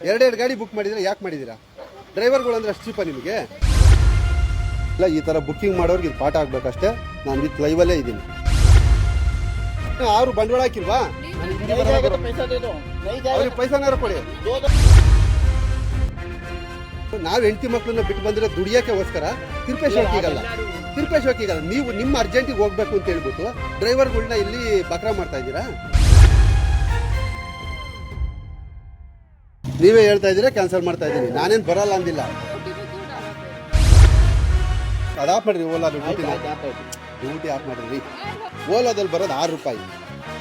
ಎರಡೆರಡು ಗಾಡಿ ಬುಕ್ ಮಾಡಿದ್ರೆ ಯಾಕೆ ಮಾಡಿದ್ದೀರಾ? ಡ್ರೈವರ್ಗಳು ಅಂದ್ರೆ ಅಷ್ಟು ಚೀಪ ನಿಮಗೆ? ಇಲ್ಲ ಈ ಥರ ಬುಕ್ಕಿಂಗ್ ಮಾಡೋರಿಗೆ ಇದು ಪಾಠ ಆಗ್ಬೇಕಷ್ಟೇ. ನಾನು ವಿತ್ ಲೈವಲ್ಲೇ ಇದ್ದೀನಿ. ಅವರು ಬಂಡವಾಳ ಹಾಕಿಲ್ವಾ? ಅವ್ರಿಗೆ ಪೈಸಾನಾರು ಕೊಡಿ? ನಾವು ಹೆಂಡತಿ ಮಕ್ಕಳನ್ನ ಬಿಟ್ಟು ಬಂದ್ರೆ ದುಡಿಯೋಕ್ಕೋಸ್ಕರ ತಿರುಪೇಶ್ ಹೋಗಿಗಲ್ಲ ತಿರುಪೇಶ್ ಹೋಗಿಗಲ್ಲ ನೀವು ನಿಮ್ಮ ಅರ್ಜೆಂಟಿಗೆ ಹೋಗ್ಬೇಕು ಅಂತ ಹೇಳ್ಬಿಟ್ಟು ಡ್ರೈವರ್ಗಳನ್ನ ಇಲ್ಲಿ ಬಕ್ರಾ ಮಾಡ್ತಾ ಇದ್ದೀರಾ? ನೀವೇ ಹೇಳ್ತಾ ಇದ್ದೀರಾ ಕ್ಯಾನ್ಸಲ್ ಮಾಡ್ತಾ ಇದ್ದೀನಿ. ನಾನೇನು ಬರಲ್ಲ ಅಂದಿಲ್ಲ. ಅದು ಆಫ್ ಮಾಡಿರಿ ಓಲಾ ಡ್ಯೂಟಿ ಡ್ಯೂಟಿ ಆಫ್ ಮಾಡಿರಿ ಓಲಾದಲ್ಲಿ ಬರೋದು ಆರು ರೂಪಾಯಿ.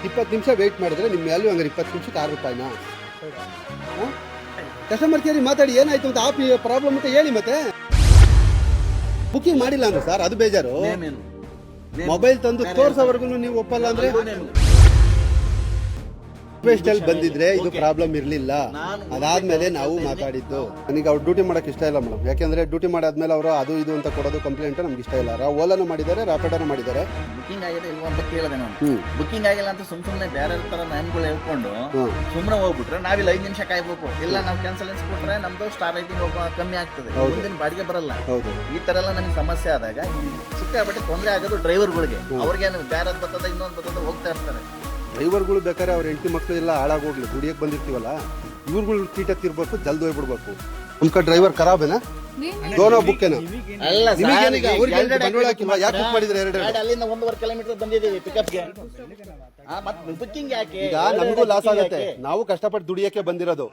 ಇಪ್ಪತ್ತು ನಿಮಿಷ ವೆಯ್ಟ್ ಮಾಡಿದ್ರೆ ನಿಮ್ಮ ವ್ಯಾಲ್ಯೂ ಹಂಗಾರೆ ಇಪ್ಪತ್ತು ನಿಮಿಷಕ್ಕೆ ಆರು ರೂಪಾಯಿನಾ. ಕಸ್ಟಮರ್ ಕೇರಿ ಮಾತಾಡಿ ಏನಾಯ್ತು ಅಂತ ಆಫ್ ಪ್ರಾಬ್ಲಮ್ ಅಂತ ಹೇಳಿ ಮತ್ತೆ. ಬುಕಿಂಗ್ ಮಾಡಿಲ್ಲ ಅಂದ್ರೆ ಸರ್ ಅದು ಬೇಜಾರು. ಮೊಬೈಲ್ ತಂದು ತೋರ್ಸೋವರೆಗೂ ನೀವು ಒಪ್ಪಲ್ಲ ಅಂದ್ರೆ? ರಿಕ್ವೆಸ್ಟ್ ಅಲ್ಲಿ ಬಂದಿದ್ರೆ ಇದು ಪ್ರಾಬ್ಲಮ್ ಇರಲಿಲ್ಲ. ಅದಾದ್ಮೇಲೆ ನಾವು ಮಾತಾಡಿದ್ದು. ನನಗೆ ಅವ್ರು ಡ್ಯೂಟಿ ಮಾಡಕ್ ಇಷ್ಟ ಇಲ್ಲ ಮೇಡಮ್ ಯಾಕೆಂದ್ರೆ ಡ್ಯೂಟಿ ಮಾಡಾದ್ಮೇಲೆ ಅವರು ಅದು ಇದು ಅಂತ ಕೊಡೋದು ಕಂಪ್ಲೇಂಟ್ ನಮ್ಗೆ ಇಷ್ಟ ಇಲ್ಲ. ರಾ ಓಲಾನು ಮಾಡಿದ್ದಾರೆ ರಾಪಿಡೋನು ಮಾಡಿದ್ದಾರೆ. ಬುಕಿಂಗ್ ಆಗಿದೆ ಇಲ್ವಾ ಅಂತ ಕೇಳಿದೆ ನಾನು. ಬುಕಿಂಗ್ ಆಗಿಲ್ಲ ಅಂತ ಸುಮ್ ಸುಮ್ನೆ ಬೇರೆ ತರ ನ್ಯಾನ್ಗಳು ಹೇಳ್ಕೊಂಡು ಸುಮ್ಮನೆ ಸುಮ್ನೆ ಹೋಗ್ಬಿಟ್ರೆ ನಾವಿಲ್ಲಿ ಐದು ನಿಮಿಷ ಕಾಯ್ಬೇಕು. ಇಲ್ಲ ನಾವು ಕ್ಯಾನ್ಸಲೆನ್ಸ್ ಕೊಟ್ರೆ ನಮ್ದು ಸ್ಟಾರ್ ರೇಟಿಂಗ್ ಕಮ್ಮಿ ಆಗ್ತದೆ. ಮುಂದಿನ ಬಾಡಿಗೆ ಬರಲ್ಲ. ಹೌದು. ಈ ತರ ಎಲ್ಲ ನಮ್ಗೆ ಸಮಸ್ಯೆ ಆದಾಗ ಸಿಕ್ಕಾಪಟ್ಟೆ ತೊಂದರೆ ಆಗೋದು ಡ್ರೈವರ್ಗಳಿಗೆ ಅವ್ರಿಗೆ ಬೇರೆ ಬರ್ತದೆ ಇನ್ನೊಂದು ಬರ್ತದೆ ಹೋಗ್ತಾ ಇರ್ತಾರೆ. ಡ್ರೈವರ್ಗಳು ಬೇಕಾದ್ರೆ ಅವ್ರ ಹೆಂಡತಿ ಮಕ್ಕಳು ಎಲ್ಲ ಹಾಳಾಗೋಗ್ಲಿ ದುಡಿಯಕ್ಕೆ ಬಂದಿರ್ತೀವಲ್ಲ ಇವ್ರುಗಳು ಕೀಟಕ್ಕಿರ್ಬೇಕು ಜಲ್ದಿ ಹೋಗ್ಬಿಡ್ಬೇಕು. ಕಡೆ ಡ್ರೈವರ್ ಖರಾಬೇನಾ ಡೋನೋ ಬುಕ್ಕೇನಾ ಅಲ್ಲ ನಿಮಗೇನೀಗ ಅವ್ರಿಗೆ ಏನು ಬಂಡವಾಳ ಹಾಕಿಲ್ವಾ ಯಾಕೆ ಬುಕ್ ಮಾಡಿದ್ರೆ ಎರಡು ಗಾಡಿ ಅಲ್ಲಿಂದ ಒಂದೂವರೆ ಕಿಲೋಮೀಟರ್ ಬಂದಿದ್ದೀವಿ ಪಿಕಪ್ಗೆ ಮತ್ತೆ ಬುಕಿಂಗ್ ಯಾಕೆ? ಈಗ ನಮಗೂ ಲಾಸ್ ಆಗುತ್ತೆ. ನಾವು ಕಷ್ಟಪಟ್ಟು ದುಡಿಯಕ್ಕೆ ಬಂದಿರೋದು.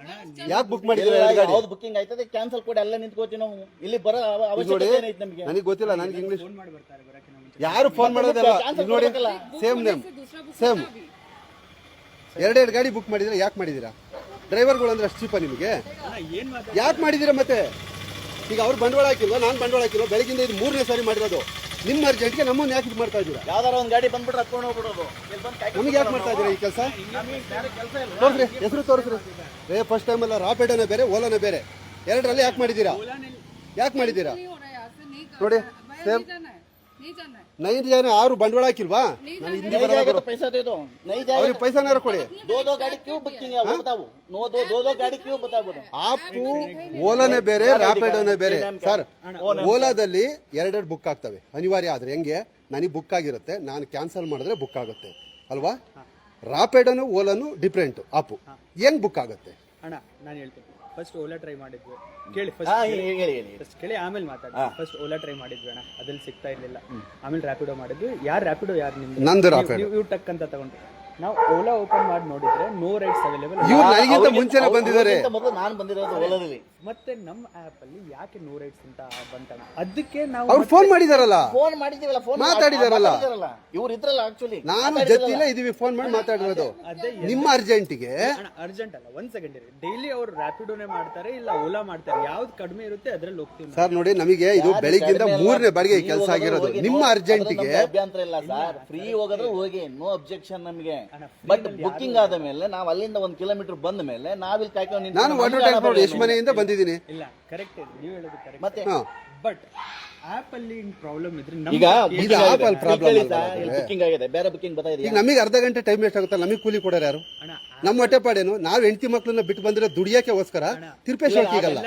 ಯಾಕೆ ಬುಕ್ ಮಾಡಿದ್ರೆ ಎರಡು ಗಾಡಿ? ಯಾವ್ದು ಬುಕಿಂಗ್ ಆಯ್ತದೆ ಕ್ಯಾನ್ಸಲ್ ಕೊಡಿ ಅಲ್ಲೇ ನಿಂತ್ಕೋತೀವಿ ನಾವು. ಇಲ್ಲಿ ಬರೋ ಅವ- ನೋಡಿ ಅವಶ್ಯಕತೆ ಏನೈತೆ ನಮಗೆ? ನನಗೆ ಗೊತ್ತಿಲ್ಲ ನನಗೆ ಇಂಗ್ಲಿಷ್ ಯಾರು ಫೋನ್ ಮಾಡೋದಲ್ಲ ನೋಡಿ ಸೇಮ್ ನೇಮ್ ಸೇಮ್ ಎರಡೆರಡು ಗಾಡಿ ಬುಕ್ ಮಾಡಿದ್ರೆ ಯಾಕೆ ಮಾಡಿದ್ದೀರಾ ಡ್ರೈವರ್ಗಳು ಅಂದ್ರೆ ಅಷ್ಟು ಚೀಪ ನಿಮಗೆ? ಯಾಕೆ ಮಾಡಿದ್ದೀರಾ ಮತ್ತೆ? ಈಗ ಅವ್ರು ಬಂಡವಾಳ ಹಾಕಿಲ್ವ ನಾನು ಬಂಡವಾಳ ಹಾಕಿಲ್ವ? ಬೆಳಗಿಂದ ಇದು ಮೂರನೇ ಸಾರಿ ಮಾಡಿರೋದು. ನಿಮ್ಮ ಅರ್ಜೆಂಟ್ಗೆ ನಮ್ಮನ್ನು ಯಾಕೆ ಇದು ಮಾಡ್ತಾ ಇದ್ದೀರಾ? ಯಾವ್ದಾರ ಒಂದು ಗಾಡಿ ಬಂದ್ಬಿಟ್ರೆ ಹತ್ಕೊಂಡು ಹೋಗ್ಬಿಡೋದು. ನಮಗೆ ಯಾಕೆ ಮಾಡ್ತಾ ಇದ್ದೀರಾ ಈ ಕೆಲಸ? ನಮಗೆ ಬೇರೆ ಕೆಲಸ ಇಲ್ಲ ತೋರಿಸ್ರಿ ಹೆಸರು ತೋರಿಸ್ರಿ. ರೇ ಫಸ್ಟ್ ಟೈಮ್ ಅಲ್ಲ ರಾಪಿಡೋನೇ ಬೇರೆ ಓಲಾನೇ ಬೇರೆ. ಎರಡರಲ್ಲಿ ಯಾಕೆ ಮಾಡಿದ್ದೀರಾ ಯಾಕೆ ಮಾಡಿದ್ದೀರಾ ನೋಡಿ ಸೇಮ್ ನೈನ್ ಜನ ಆರು ಬಂಡವಾಳ ಹಾಕಿಲ್ವಾ ನಾನು ಹಿಂದಿ नहीं ಬರಲ್ಲ जाएगा ಬರೋ तो पैसा दे दो नहीं जाएगा ಅವ್ರಿಗೆ ಪೈಸಾನಾರು ಕೊಡಿ दो दो गाड़ी क्यों बुकिंग है वो बताओ नो दो दो दो गाड़ी क्यों बताओ बोलो ಆಪು ಓಲಾನೇ ಬೇರೆ ರಾಪಿಡೋನೇ ಬೇರೆ ಸರ್ ಓಲಾದಲ್ಲಿ ಎರಡೆರಡು ಬುಕ್ ಆಗ್ತವೆ ಅನಿವಾರ್ಯ ಆದ್ರೆ ಹೆಂಗೆ ನನಗೆ ಬುಕ್ ಆಗಿರುತ್ತೆ ನಾನು ಕ್ಯಾನ್ಸಲ್ ಮಾಡಿದ್ರೆ ಬುಕ್ ಆಗುತ್ತೆ ಅಲ್ವಾ ರಾಪಿಡೋನು ಓಲಾನು ಡಿಫ್ರೆಂಟ್ ಆಪು ಹೆಂಗ್ ಬುಕ್ ಆಗುತ್ತೆ ಅಣ್ಣ ನಾನು ಹೇಳ್ತೀನಿ ಫಸ್ಟ್ ಓಲಾ ಟ್ರೈ ಮಾಡಿದ್ವಿ. ಕೇಳಿ ಫಸ್ಟ್ ಹೇಳಿ ಹೇಳಿ ಹೇಳಿ ಫಸ್ಟ್ ಕೇಳಿ ಆಮೇಲೆ ಮಾತಾಡಿ. ಫಸ್ಟ್ ಓಲಾ ಟ್ರೈ ಮಾಡಿದ್ವಿ ಅಣ್ಣ. ಅದ್ರಲ್ಲಿ ಸಿಗ್ತಾ ಇರ್ಲಿಲ್ಲ. ಆಮೇಲೆ ರ್ಯಾಪಿಡೋ ಮಾಡಿದ್ವಿ. ಯಾರು ರ್ಯಾಪಿಡೋ ಯಾರು ನಿಮ್ದು? ನಂದು. ನೀವು ಟಕ್ ಅಂತ ತಗೊಂಡ್ರಿ. ನಾವು ಓಲಾ ಓಪನ್ ಮಾಡಿ ನೋಡಿದ್ರೆ ನೋ ರೈಡ್ಸ್ ಅವೈಲೇಬಲ್ ಇವ್ರು ನನಗಿಂತ ಮುಂಚೆನೆ ಬಂದಿದ್ದಾರೆ. ಮೊದಲು ನಾನು ಬಂದಿರೋದು ಓಲಾದಲ್ಲಿ. ಮತ್ತೆ ನಮ್ಮ ಆಪ್ ಅಲ್ಲಿ ಯಾಕೆ ನೋ ರೈಡ್ಸ್ ಅಂತ ಬಂತಣ ಅದಕ್ಕೆ ನಾವು ಅವ್ರು ಫೋನ್ ಮಾಡಿದಾರಲ್ಲ? ಫೋನ್ ಮಾಡಿದೀವಲ್ಲ ಫೋನ್ ಮಾತಾಡಿದಾರಲ್ಲ. ಇವ್ರು ಇದ್ರಲ್ಲ ಆಕ್ಚುಲಿ ನಾನು ಜೊತೆಲ್ಲ ಇದೀವಿ ಫೋನ್ ಮಾಡಿ ಮಾತಾಡಿರೋದು. ನಿಮ್ಮ ಅರ್ಜೆಂಟಿಗೆ ಅಣ್ಣ ಅರ್ಜೆಂಟ್ ಅಲ್ಲ ಒಂದ್ ಸೆಕೆಂಡ್ ಇರಿ. ಡೈಲಿ ಅವ್ರು ರ್ಯಾಪಿಡೋನೇ ಮಾಡ್ತಾರೆ ಇಲ್ಲ ಓಲಾ ಮಾಡ್ತಾರೆ. ಯಾವ್ದು ಕಡಿಮೆ ಇರುತ್ತೆ ಅದ್ರಲ್ಲಿ ಹೋಗ್ತೀವಿ. ಸರ್ ನೋಡಿ ನಮಗೆ ಇದು ಬೆಳಿಗ್ಗೆಯಿಂದ ಮೂರನೇ ಬಾಡಿಗೆ ಕೆಲಸ ಆಗಿರೋದು. ನಿಮ್ಮ ಅರ್ಜೆಂಟಿಗೆ ಅಭ್ಯಂತರ ಇಲ್ಲ ಸರ್ ಫ್ರೀ ಹೋಗೋದ್ರೆ ಹೋಗಿ ನೋ ಅಬ್ಜೆಕ್ಷನ್ ನಮಗೆ. ಬಟ್ ಬುಕಿಂಗ್ ಆದ ಮೇಲೆ ನಾವು ಅಲ್ಲಿಂದ ಒಂದ್ ಕಿಲೋಮೀಟರ್ ಬಂದ ಮೇಲೆ ನಾವಿಲ್ಲಿ ಕಾಯ್ಕೊಂಡು ನಾನು ವಾಟರ್ ಟ್ಯಾಂಕ್ ಎಷ್ಟು ಮನೆಯಿಂದ ಬಂದಿದ್ದೀನಿ. ಇಲ್ಲ ಕರೆಕ್ಟ್ ನೀವು ಹೇಳೋದು ಕರೆಕ್ಟ್ ಮತ್ತೆ? ಬಟ್ ಆಪ್ ಅಲ್ಲಿ ಪ್ರಾಬ್ಲಮ್ ಇದ್ರೆ ಈಗ ಇದು ಆಪ್ ಅಲ್ಲಿ ಪ್ರಾಬ್ಲಮ್ ಬುಕಿಂಗ್ ಆಗಿದೆ. ಬೇರೆ ಬುಕಿಂಗ್ ಬರ್ತಾ ಈಗ ನಮಗೆ ಅರ್ಧ ಗಂಟೆ ಟೈಮ್ ವೇಸ್ಟ್ ಆಗುತ್ತೆ ನಮಗೆ ಕೂಲಿ ಕೊಡೋರು ಯಾರು? ಅಣ್ಣ ನಮ್ಮ ಹೊಟ್ಟೆಪಾಡೇನು ನಾವು ಹೆಂಡತಿ ಮಕ್ಕಳನ್ನ ಬಿಟ್ಟು ಬಂದ್ರೆ ದುಡಿಯೋಕ್ಕೋಸ್ಕರ ತಿರುಪೇಶ್ ಹೋಗಿಗಲ್ಲ